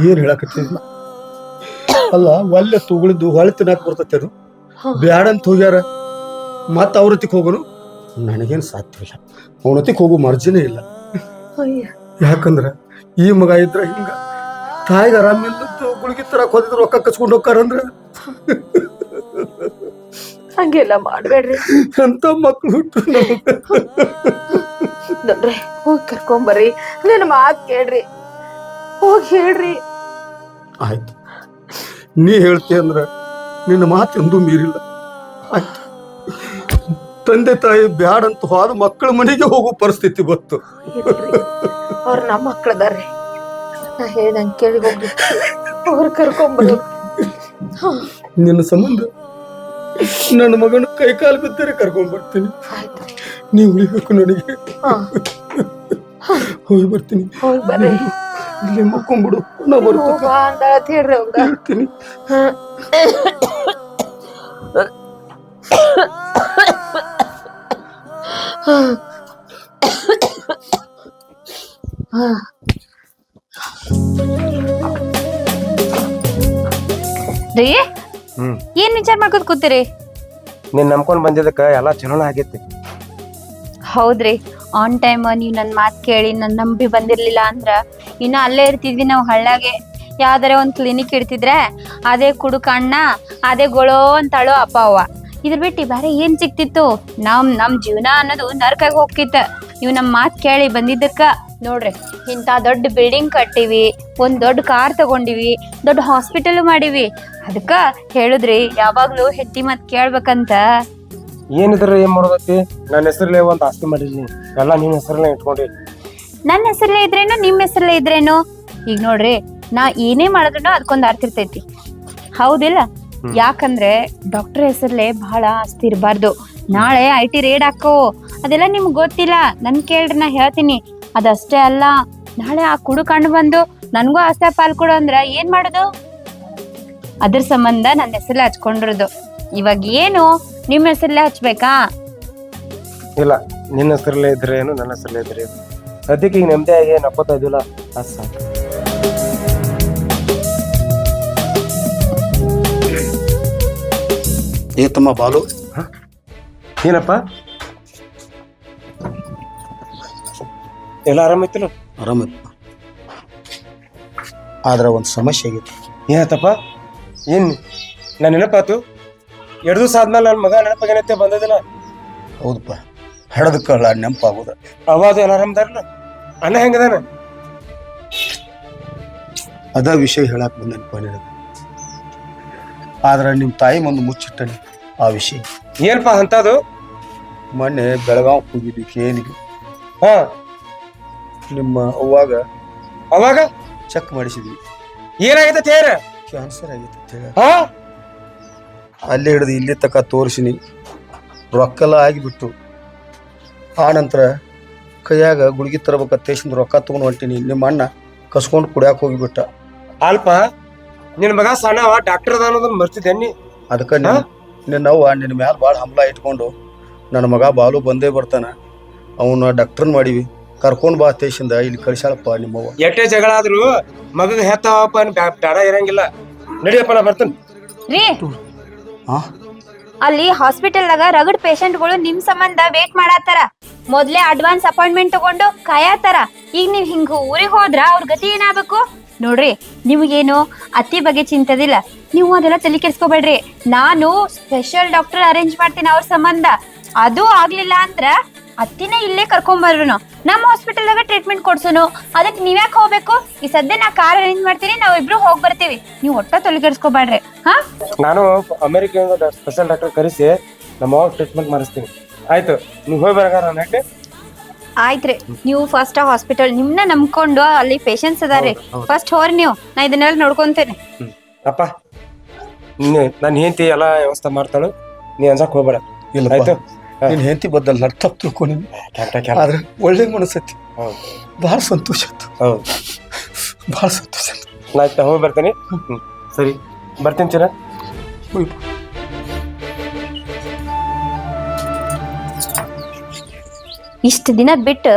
Speaker 3: ಏನ್ ಹೇಳಕತ್ತೀನಿ ಅಲ್ಲ ಒಲ್ಲೆ ತೂಗಳಿದ್ದು ಹೊಳೆ ತಿನ್ನಕ್ ಬರ್ತೈತೆ ಅದು. ಬ್ಯಾಡಂತ ಹೋಗ್ಯಾರ. ಮತ್ತ ಅವ್ರತಿಕ್ ಹೋಗೋನು? ನನಗೇನು ಸಾಧ್ಯ ಇಲ್ಲ. ಅವನತಿಕ್ ಹೋಗೋ ಮರ್ಜಿನೇ ಇಲ್ಲ. ಯಾಕಂದ್ರ ಈ ಮಗ ಇದ್ರ ಹಿಂಗ ತಾಯಿಗೆ ಆರಾಮಿಲ್ಲದ್ದು ಗುಳಿಗೆ ತರಕ್ ಹೋದಿದ್ರು ರೊಕ್ಕ ಕಚ್ಕೊಂಡು ಹೋಗ್ತಾರಂದ್ರ?
Speaker 4: ಹಂಗೆಲ್ಲ ಮಾಡ್ಬೇಡ್ರಿ.
Speaker 3: ಅಂತ ಮಕ್ಳು ಹುಟ್ಟು
Speaker 4: ಹೋಗಿ ಕರ್ಕೊಂಬರ್ರಿ. ನನ್ನ ಮಾತ್ ಕೇಳ್ರಿ. ಹೋಗಿ ಹೇಳ್ರಿ.
Speaker 3: ಆಯ್ತು. ನೀ ಹೇಳ್ತಿ ಅಂದ್ರ ನಿನ್ನ ಮಾತು ಎಂದೂ ಮೀರಿಲ್ಲ. ಆಯ್ತು. ತಂದೆ ತಾಯಿ ಬ್ಯಾಡಂತ ಹೋದ ಮಕ್ಕಳ ಮನೆಗೆ ಹೋಗೋ ಪರಿಸ್ಥಿತಿ ಬಂತು.
Speaker 4: ಅವ್ರು ನಮ್ಮ ಮಕ್ಕಳದಾರ್ರಿ ನಾ ಹೇಳ್ದಂಗ್ ಕೇಳಿ ಹೋಗ್ರಿ. ಅವ್ರು ಕರ್ಕೊಂಬರ್ರಿ.
Speaker 3: ನಿನ್ನ ಸಂಬಂಧ? ನನ್ನ ಮಗನ ಕೈ ಕಾಲು ಬಿದ್ದರೆ ಕರ್ಕೊಂಡ್ ಬರ್ತೀನಿ
Speaker 4: ಆಯ್ತು
Speaker 3: ನೀ ಉಳಿಬೇಕು ನನಗೆ
Speaker 4: ಹಾ
Speaker 3: ಹೋಗಿ ಬರ್ತೀನಿ
Speaker 4: ಹೋಗಿ ಬರ್ರಿ
Speaker 3: ಇಲ್ಲಿ ಮಕ್ಕೊಂಡ್ಬಿಡು ನಾ ಬರ್ತೇನೆ
Speaker 4: ಹೋಗ ಅಂದ ಅಂತ ಹೇಳ್ರಿ ಅವಂಗ
Speaker 3: ಹೇಳ್ತೀನಿ
Speaker 4: ಹಾ. ಹಾ. ಹಾ.
Speaker 2: ರೀ
Speaker 1: ಹ್ಮ್.
Speaker 2: ಏನ್ ವಿಚಾರ ಮಾಡ್ಕೊತ ಕೂತೀರಿ?
Speaker 1: ನೀನ್ ನಂಬ್ಕೊಂಡ್ ಬಂದಿದ್ದಕ್ಕ ಎಲ್ಲಾ ಚಲೋನ ಆಗೈತಿ.
Speaker 2: ಹೌದ್ರಿ. ಆನ್ ಟೈಮ್ ನೀವ್ ನನ್ ಮಾತ್ ಕೇಳಿ ನನ್ ನಂಬಿ ಬಂದಿರ್ಲಿಲ್ಲ ಅಂದ್ರ ಇನ್ನ ಅಲ್ಲೇ ಇರ್ತಿದ್ವಿ ನಾವು ಹಳ್ಳಾಗೆ. ಯಾವ್ದಾರ ಒಂದ್ ಕ್ಲಿನಿಕ್ ಇಡ್ತಿದ್ರೆ ಅದೇ ಕುಡುಕಣ್ಣ ಅದೇ ಗೊಳೋ ಅಂತಾಳೋ ಅಪ್ಪ ಅವ್ವ. ಇದ್ರ ಬಿಟ್ಟು ಬೇರೆ ಏನ್ ಸಿಕ್ತಿತ್ತು ನಮ್ ನಮ್ ಜೀವನ ಅನ್ನೋದು ನರ್ಕಾಗ ಹೋಗ್ತಿತ್ತ. ನೀವು ನಮ್ ಮಾತ್ ಕೇಳಿ ಬಂದಿದ್ದಕ್ಕ. ನೋಡ್ರಿ ಇಂತ ದೊಡ್ಡ ಬಿಲ್ಡಿಂಗ್ ಕಟ್ಟಿವಿ ಒಂದ್ ದೊಡ್ಡ ಕಾರ್ ತಗೊಂಡಿವಿ ದೊಡ್ಡ ಹಾಸ್ಪಿಟಲ್ ಮಾಡಿವಿ. ಅದಕ್ಕ ಹೇಳಿದ್ರಿ ಯಾವಾಗ್ಲೂ ಹೆಟ್ಟಿ ಮತ್ ಕೇಳ್ಬೇಕಂತ.
Speaker 1: ಏನಿದ್ರ ಏನ್ ಮಾಡ್ಬೇಕು ನನ್ನ ಹೆಸರಲ್ಲೇ ಒಂದ್ ಆಸ್ತಿ ಮಾಡಿದ್ನಿ ಎಲ್ಲಾ ನಿಮ್ಮ ಹೆಸರಲ್ಲೇ ಇಟ್ಕೊಂಡಿ.
Speaker 2: ನನ್ನ ಹೆಸರಲ್ಲೇ ಇದ್ರೇನು ನಿಮ್ ಹೆಸರಲ್ಲೇ ಇದ್ರೇನು? ಈಗ ನೋಡ್ರಿ ನಾ ಏನೇ ಮಾಡಿದ್ರು ಅದಕ್ಕೊಂದ್ ಅರ್ಥ ಇರ್ತೈತಿ. ಹೌದಿಲ್ಲ. ಯಾಕಂದ್ರೆ ಡಾಕ್ಟರ್ ಹೆಸರಲ್ಲೇ ಬಹಳ ಆಸ್ತಿ ಇರಬಾರ್ದು. ನಾಳೆ ಐ ಟಿ ರೇಡ್ ಹಾಕೋ. ಅದೆಲ್ಲ ನಿಮ್ಗೆ ಗೊತ್ತಿಲ್ಲ. ನನ್ ಕೇಳ್ರಿ ನಾ ಹೇಳ್ತೀನಿ. ಅದಷ್ಟೇ ಅಲ್ಲ ನಾಳೆ ಆ ಕುಡು ಕಂಡು ಬಂದು ನನಗೂ ಆಸೆ ಪಾಲ್ ಕೊಡು ಅಂದ್ರ ಏನ್ ಮಾಡೋದು? ಅದ್ರ ಸಂಬಂಧ ನನ್ನ ಹೆಸರಲ್ಲೇ ಹಚ್ಕೊಂಡಿರೋದು. ಇವಾಗ ಏನು? ನಿಮ್ಮ ಹೆಸರಲ್ಲೇ ಹಚ್ಬೇಕಾ?
Speaker 1: ಇಲ್ಲ ನಿನ್ನ ಹೆಸರಲ್ಲೇ ಇದ್ರೆ ಏನು ನನ್ನ ಹೆಸರಲ್ಲೇ ಇದ್ರೆ ಏನು? ಸದ್ಯಕ್ಕೆ ಈಗ ನೆಮ್ಮದಿ ಆಗಿ ನಕ್ಕೋತಾ ಇದಿಲ್ಲ ಅಷ್ಟ ಸಾಕು.
Speaker 3: ಏ ತಮ್ಮ ಬಾಲು.
Speaker 1: ಏನಪ್ಪ? ಎಲ್ಲ ಆರಾಮಾಯ್ತಲ್ಲ
Speaker 3: ಆರಾಮ ಆದ್ರೆ ಒಂದು ಸಮಸ್ಯೆ ಆಗೈತಿ.
Speaker 1: ಏನತ್ತಪ್ಪ? ಏನ್ ನಾನು ನೆನಪಾತು ಎರಡು ದಿವಸ ಆದ್ಮೇಲೆ ನನ್ನ ಮಗ ನೆನಪಾಗೇನೈತೆ ಬಂದದಿಲ್ಲ?
Speaker 3: ಹೌದಪ್ಪ. ಹಡದ ಕಳ್ಳ ನೆಂಪಾಗುದ
Speaker 1: ಅವಾಗ ಎಲ್ಲ ಆರಾಮದಾರಲ್ಲ? ಅಣ್ಣ ಹೆಂಗದಾನ?
Speaker 3: ಅದ ವಿಷಯ ಹೇಳಕ್ ಬಂದನಪ್ಪ ನಿನಗೆ. ಆದ್ರೆ ನಿಮ್ಮ ತಾಯಿ ಮುಂದೆ ಮುಚ್ಚಿಟ್ಟನಿ ಆ ವಿಷಯ.
Speaker 1: ಏನಪ್ಪ ಅಂತದು
Speaker 3: ಮೊನ್ನೆ ಬೆಳಗಾವ್ ಹೋಗಿದ್ವಿ ಕೇಳಿಗೆ
Speaker 1: ಹಾ.
Speaker 3: ನಿಮ್ಮ ಅವಾಗ
Speaker 1: ಅವಾಗ
Speaker 3: ಚೆಕ್ ಮಾಡಿಸಿದ್ವಿ.
Speaker 1: ಏನಾಗೈತೆ ತೇರ?
Speaker 3: ಕ್ಯಾನ್ಸರ್ ಆಗಿತ್ತು ಅಂತ ಹೇಳಿ
Speaker 1: ಹಾ?
Speaker 3: ಅಲ್ಲೇ ಹಿಡಿದು ಇಲ್ಲಿ ತಕ ತೋರಿಸಿನಿ. ರೊಕ್ಕೆಲ್ಲ ಆಗಿಬಿಟ್ಟು. ಆ ನಂತರ ಕೈಯಾಗ ಗುಳಿಗೆ ತರಬೇಕು ತೇಸಿಂದ ರೊಕ್ಕ ತೊಗೊಂಡು ಹೊಂಟೀನಿ. ನಿಮ್ಮ ಅಣ್ಣ ಕಸ್ಕೊಂಡು ಕುಡಿಯಾಕ ಹೋಗಿಬಿಟ್ಟ.
Speaker 1: ಅಲ್ಪ ನಿನ್ನ ಮಗ ಸಣ್ಣವ ಡಾಕ್ಟರ್ ಅದ ಅನ್ನೋದನ್ನ ಮರ್ತಿದ್ದೇನಿ
Speaker 3: ಅದಕ್ಕೆ ನಿನ್ನ ಅವ್ವ ನಿನ್ನ ಮ್ಯಾಲ ಭಾಳ ಹಂಬಲ ಇಟ್ಕೊಂಡು ನನ್ನ ಮಗ ಬಾಲು ಬಂದೇ ಬರ್ತಾನ. ಅವನ್ನ ಡಾಕ್ಟ್ರನ್ ಮಾಡೀವಿ. ಕರ್ಕೊಂಡು ಬಾ ತೇಶಿಂದ ಇಲ್ಲಿ ಕಳಿಸಾಳಪ್ಪ ನಿಮ್ಮವ್ವ.
Speaker 1: ಎಟ್ಟೆ ಜಗಳ ಆದ್ರೂ ಮಗಗ್ ಹೆತ್ತವಪ್ಪ ಬ್ಯಾಡ ಇರಂಗಿಲ್ಲ. ನಡಿಯಪ್ಪ ನಾ ಬರ್ತೇನೆ.
Speaker 2: ರೀ
Speaker 3: ಹಾಸ್ಪಿಟಲ್
Speaker 2: ಅಲ್ಲಿ ಹಾಸ್ಪಿಟಲ್ನಾಗ ರಗಡ್ ಪೇಷಂಟ್ಗಳು ನಿಮ್ ಸಂಬಂಧ ವೇಟ್ ಮಾಡತ್ತಾರ. ಮೊದ್ಲೇ ಅಡ್ವಾನ್ಸ್ ಅಪಾಯಿಂಟ್ಮೆಂಟ್ ತಗೊಂಡು ಕಾಯತ್ತಾರ. ಈಗ ನೀವ್ ಹಿಂಗ ಊರಿಗೆ ಹೋದ್ರ ಅವ್ರ ಗತಿ ಏನಾಗಬೇಕು? ನೋಡ್ರಿ ನಿಮ್ಗೇನು ಅತಿ ಬಗ್ಗೆ ಚಿಂತದಿಲ್ಲ. ನೀವು ಅದೆಲ್ಲ ತಲೆ ಕೆಡ್ಸ್ಕೊಬೇಡ್ರಿ. ನಾನು ಸ್ಪೆಷಲ್ ಡಾಕ್ಟರ್ ಅರೇಂಜ್ ಮಾಡ್ತೀನಿ ಅವ್ರ ಸಂಬಂಧ. ಅದು ಆಗ್ಲಿಲ್ಲ ಅಂದ್ರ ಅತ್ತಿನ ಇಲ್ಲೇ ಕರ್ಕೊಂಬರ್ನು. ನಮ್ಮ ಹಾಸ್ಪಿಟಲ್ದಾಗ ಟ್ರೀಟ್ಮೆಂಟ್ ಕೊಡ್ಸೋನು. ಅದಕ್ಕೆ ನೀವ್ಯಾಕೆ ಹೋಗ್ಬೇಕು? ಈ ಸದ್ಯ ನಾ ಕಾರ್ ಅರೇಂಜ್ ಮಾಡ್ತೀನಿ. ನಾವಿಬ್ರು ಹೋಗಿ ಬರ್ತೀವಿ. ನೀವು ಒಟ್ಟ ತಲೆ ಕೆಡ್ಸ್ಕೊಬೇಡ್ರಿ ಹಾ?
Speaker 1: ನಾನು ಅಮೆರಿಕದಿಂದ ಸ್ಪೆಷಲ್ ಡಾಕ್ಟರ್ ಕರೆಸಿ ನಮ್ಮ ಟ್ರೀಟ್ಮೆಂಟ್ ಮಾಡಿಸ್ತೀನಿ. ಆಯ್ತು ನೀವು ಹೋಗಿ ಬರಗಾರ ನೈಟ್
Speaker 2: ಆಯ್ತ್ರಿ ನೀವು ಫಸ್ಟ್ ಆ ಹಾಸ್ಪಿಟಲ್ ನಿಮ್ನ ನಂಬ್ಕೊಂಡು ಅಲ್ಲಿ ಪೇಷಂಟ್ಸ್ ಅದಾರಿ
Speaker 1: ಹೌದು, ಹೌದು.
Speaker 2: ಫಸ್ಟ್ ಹೋರಿ ನೀವು. ನಾ ಇದನ್ನೆಲ್ಲ ನೋಡ್ಕೊಂತೇನೆ.
Speaker 1: ಅಪ್ಪ ನಾನು ಹೆಂಡತಿ ಎಲ್ಲ ವ್ಯವಸ್ಥೆ ಮಾಡ್ತಾಳು. ನೀ ಅನ್ಸಕ್ ಹೋಗ್ಬೇಡ.
Speaker 3: ಇಲ್ಲ
Speaker 1: ಆಯ್ತು.
Speaker 3: ನಿನ್ನ ಹೆಂಡತಿ ಬದ್ದಲ್ಲಿ ತಪ್ಪು ತಿಳ್ಕೊಂಡಿನಿ ಆದ್ರೆ ಒಳ್ಳೆ ಮನಸ್ಸೈತಿ
Speaker 1: ಹೌದು.
Speaker 3: ಭಾಳ ಸಂತೋಷ ಆಯ್ತು.
Speaker 1: ಹೌದು.
Speaker 3: ಭಾಳ ಸಂತೋಷ ಆಯ್ತು.
Speaker 1: ನಾ ಆಯ್ತಾ ಹೋಗಿ ಬರ್ತೀನಿ. ಸರಿ. ಬರ್ತೀನಿ
Speaker 3: ಚಿರ.
Speaker 2: ಇಷ್ಟು ದಿನ ಬಿಟ್ಟು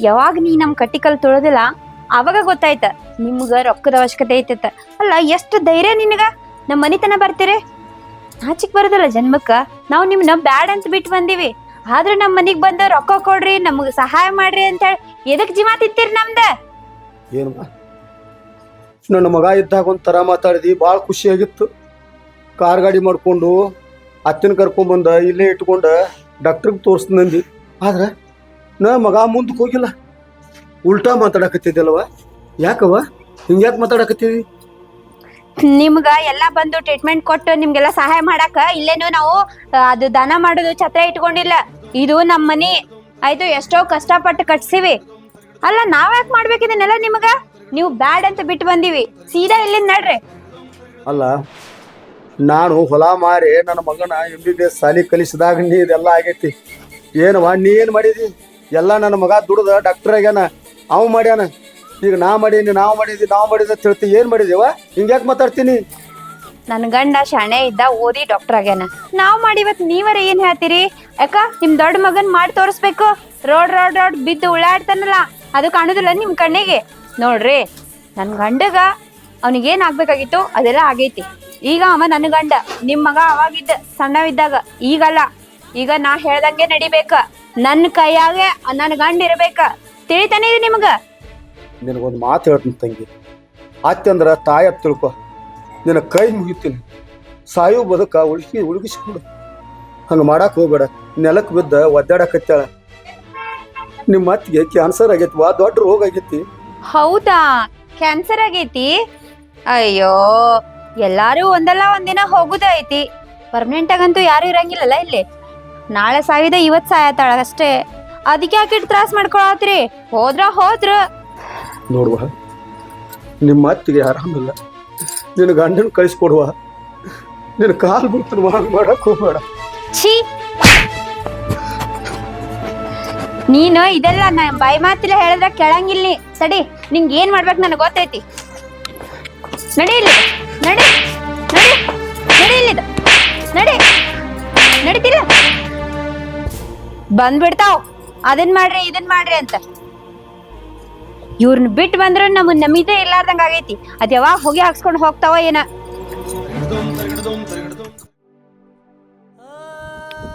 Speaker 2: ಯಾವಾಗ ನೀ ನಮ್ಮ ಕಟ್ಟಿಕಲ್ ತೊಳೆದಿಲ್ಲ ಅವಾಗ ಗೊತ್ತಾಯ್ತ. ನಿಮ್ಗ ರೊಕ್ಕದ ಅವಶ್ಯಕತೆ ಐತೈತ. ಅಲ್ಲ ಎಷ್ಟು ಧೈರ್ಯ ನಿನಗ? ನಮ್ಮ ಮನೆತನ ಬರ್ತೀರಿ? ನಾಚಿಕ್ ಬರೋದಲ್ಲ ಜನ್ಮಕ್ಕ? ನಾವು ನಿಮ್ನ ಬ್ಯಾಡ್ ಅಂತ ಬಿಟ್ಟು ಬಂದೀವಿ. ಆದ್ರೆ ನಮ್ಮ ಮನೆಗೆ ಬಂದ ರೊಕ್ಕ ಕೊಡ್ರಿ, ನಮಗೆ ಸಹಾಯ ಮಾಡ್ರಿ ಅಂತ ಹೇಳಿ ಎದಕ್ ಜೀವ ತಿಂತೀರಿ ನಮ್ದ?
Speaker 3: ಏನಮ್ಮ ನನ್ನ ಮಗ ಇದ್ದಾಗ ಒಂಥರ ಮಾತಾಡಿದಿ, ಭಾಳ ಖುಷಿಯಾಗಿತ್ತು ಕಾರ್ ಗಾಡಿ ಮಾಡ್ಕೊಂಡು, ಅತ್ತಿನ ಕರ್ಕೊಂಬಂದ ಇಲ್ಲೇ ಇಟ್ಕೊಂಡ ಡಾಕ್ಟ್ರಿಗೆ ತೋರಿಸ್ತಂದಿ ಆದ್ರೆ ನಾ ಮಗ ಮುಂದಕ್ಕೆ ಹೋಗಿಲ್ಲ. ಉಲ್ಟಾ ಮಾತಾಡಕತ್ತಿದ್ದಲ್ವ ಯಾಕವ್ವ? ಹಿಂಗ್ಯಾಕೆ ಮಾತಾಡಕತ್ತಿದಿ?
Speaker 2: ನಿಮ್ಗ ಎಲ್ಲಾ ಬಂದು ಟ್ರೀಟ್ಮೆಂಟ್ ಕೊಟ್ಟು ನಿಮ್ಗೆಲ್ಲ ಸಹಾಯ ಮಾಡಾಕ ಇಲ್ಲೇನು ನಾವು ಅದು ದಾನ ಮಾಡೋದು ಛತ್ರ ಇಟ್ಕೊಂಡಿಲ್ಲ. ಇದು ನಮ್ಮ ಮನಿ. ಆಯ್ತು, ಎಷ್ಟೋ ಕಷ್ಟಪಟ್ಟು ಕಟ್ಸಿವಿ. ಅಲ್ಲ, ನಾವ್ ಯಾಕೆ ಮಾಡ್ಬೇಕಿದನ್ನೆಲ್ಲ ನಿಮ್ಗ? ನೀವು ಬ್ಯಾಡ್ ಅಂತ ಬಿಟ್ಟು ಬಂದಿವಿ. ಸೀದಾ ಇಲ್ಲಿಂದ ನಡ್ರಿ.
Speaker 3: ಅಲ್ಲ, ನಾನು ಹೊಲ ಮಾರಿ ನನ್ನ ಮಗನ ಎಂ ಬಿ ಬಿ ಎಸ್ ಸಾಲಿ ಕಲಿಸಿದಾಗ ನೀ ಇದೆಲ್ಲ ಆಗೈತಿ. ಏನವ ನೀ ಏನು ಮಾಡಿದಿ? ಎಲ್ಲ ನನ್ನ ಮಗ ದುಡ್ದ ಡಾಕ್ಟರ್ ಆಗ್ಯಾನ, ಅವ್ ಮಾಡ್ಯಾನ. ಈಗ ನಾ ಮಾಡೀನಿ ನಾವು ಮಾಡಿದ್ವಿ, ನಾವು ಮಾಡಿದ ತಿಳ್ತಿ ಏನ್ ಮಾಡಿದೇವ? ಹಿಂಗ್ಯಾಕೆ ಮಾತಾಡ್ತೀನಿ?
Speaker 2: ನನ್ನ ಗಂಡ ಶಾಣೆ ಇದ್ದ, ಓದಿ ಡಾಕ್ಟರ್ ಆಗ್ಯಾನ. ನಾವ್ ಮಾಡಿವತ್ ನೀವರ ಏನ್ ಹೇಳ್ತೀರಿ? ಯಾಕ, ನಿಮ್ ದೊಡ್ಡ ಮಗನ್ ಮಾಡಿ ತೋರಿಸ್ಬೇಕು. ರೋಡ್ ರೋಡ್ ರೋಡ್ ಬಿದ್ದು ಉಳ್ಳಾಡ್ತಾನಲ್ಲ, ಅದು ಕಾಣುದಿಲ್ಲ ನಿಮ್ ಕಣ್ಣಿಗೆ. ನೋಡ್ರಿ, ನನ್ ಗಂಡಗ ಅವನಿಗೇನ್ ಆಗ್ಬೇಕಾಗಿತ್ತು, ಅದೆಲ್ಲ ಆಗೈತಿ. ಈಗ ಅವ ನನ್ನ ಗಂಡ, ನಿಮ್ ಮಗ ಅವಾಗಿದ್ದ, ಸಣ್ಣವಿದ್ದಾಗ, ಈಗಲ್ಲ. ಈಗ ನಾ ಹೇಳ್ದಂಗೆ ನಡಿಬೇಕ. ನನ್ನ ಕೈಯಾಗೆ ನನ್ನ ಗಂಡ ಇರ್ಬೇಕ. ತಿಳಿತಾನೆ ನಿಮ್ಗ.
Speaker 3: ನಿನಗೊಂದು ಮಾತು ಹೇಳ್ತೀನಿ ತಂಗಿ. ಆತಂದ್ರೆ ತಾಯಿ ಅಂತ ತಿಳ್ಕೊ. ನಿನ್ನ ಕೈ ಮುಗಿತೀನಿ. ಸಾಯೋ ಬದುಕ ಉಳ್ಕಿ ಉಳುಗಿಸ್ಕೊಂಡು. ಹಂಗೆ ಮಾಡಕ್ಕೆ ಹೋಗ್ಬೇಡ. ನೆಲಕ್ಕೆ ಬಿದ್ದ ಒದ್ದಾಡಕತ್ತಾಳ. ನಿಮ್ಮ ಅತ್ತಿಗೆ ಕ್ಯಾನ್ಸರ್ ಆಗೈತಿ, ವಾ ದೊಡ್ಡ ರೋಗ ಆಗೈತಿ.
Speaker 2: ಹೌದಾ? ಕ್ಯಾನ್ಸರ್ ಆಗೈತಿ? ಅಯ್ಯೋ, ಎಲ್ಲಾರು ಒಂದಲ್ಲ ಒಂದಿನ ಹೋಗುದೈತಿ ಪರ್ಮನೆಂಟ್ ಆಗಂತೂ ಯಾರು ಇರಂಗಿಲ್ಲಲ್ಲ ಇಲ್ಲಿ. ನಾಳೆ ಸಾವಿದ ಇವತ್ ಸಾಯತಾಳ ಅಷ್ಟೇ ಅದಕ್ಕೆ ಯಾಕೆ ತ್ರಾಸ್ ಮಾಡ್ಕೊಳತ್ರಿ? ಹೋದ್ರ ಹೋದ್ರ.
Speaker 3: ನೋಡುವ. ನಿಮ್ಮ ಅತ್ತಿಗೆ ಆರಾಮಿಲ್ಲ. ನಿನ್ನ ಗಂಡನ ಕಳಿಸ್ಕೊಡುವ. ನಿನ್ನ ಕಾಲು ಬಿಡ್ತಾನೆ ಹಂಗೆ ಮಾಡಕ್ಕೆ ಹೋಗ್ಬೇಡ.
Speaker 2: ಛೀ. ನೀನು ಇದೆಲ್ಲ ನಾ ಬಾಯಿ ಮಾತಿಲ್ಲ ಹೇಳಿದ್ರೆ ಕೆಳಂಗಿಲ್ಲ. ಸಡಿ, ನಿಂಗೆ ಏನ್ ಮಾಡ್ಬೇಕು ನನಗೆ ಗೊತ್ತೈತಿ. ನಡಿ ನಡಿ ನಡಿ ನಡಿ ನಡಿ ಬಂದ್ಬಿಡ್ತಾವ್. ಅದನ್ ಮಾಡ್ರಿ, ಇದನ್ ಮಾಡ್ರಿ ಅಂತ. ಇವ್ರನ್ನ ಬಿಟ್ಟು ಬಂದ್ರೆ ನಮ್ ನಮಿದೇ ಇರ್ಲಾರ್ದಂಗ ಆಗೈತಿ. ಅದ್ ಯಾವಾಗ ಹೋಗಿ ಹಾಕ್ಸ್ಕೊಂಡು ಹೋಗ್ತಾವ ಏನ.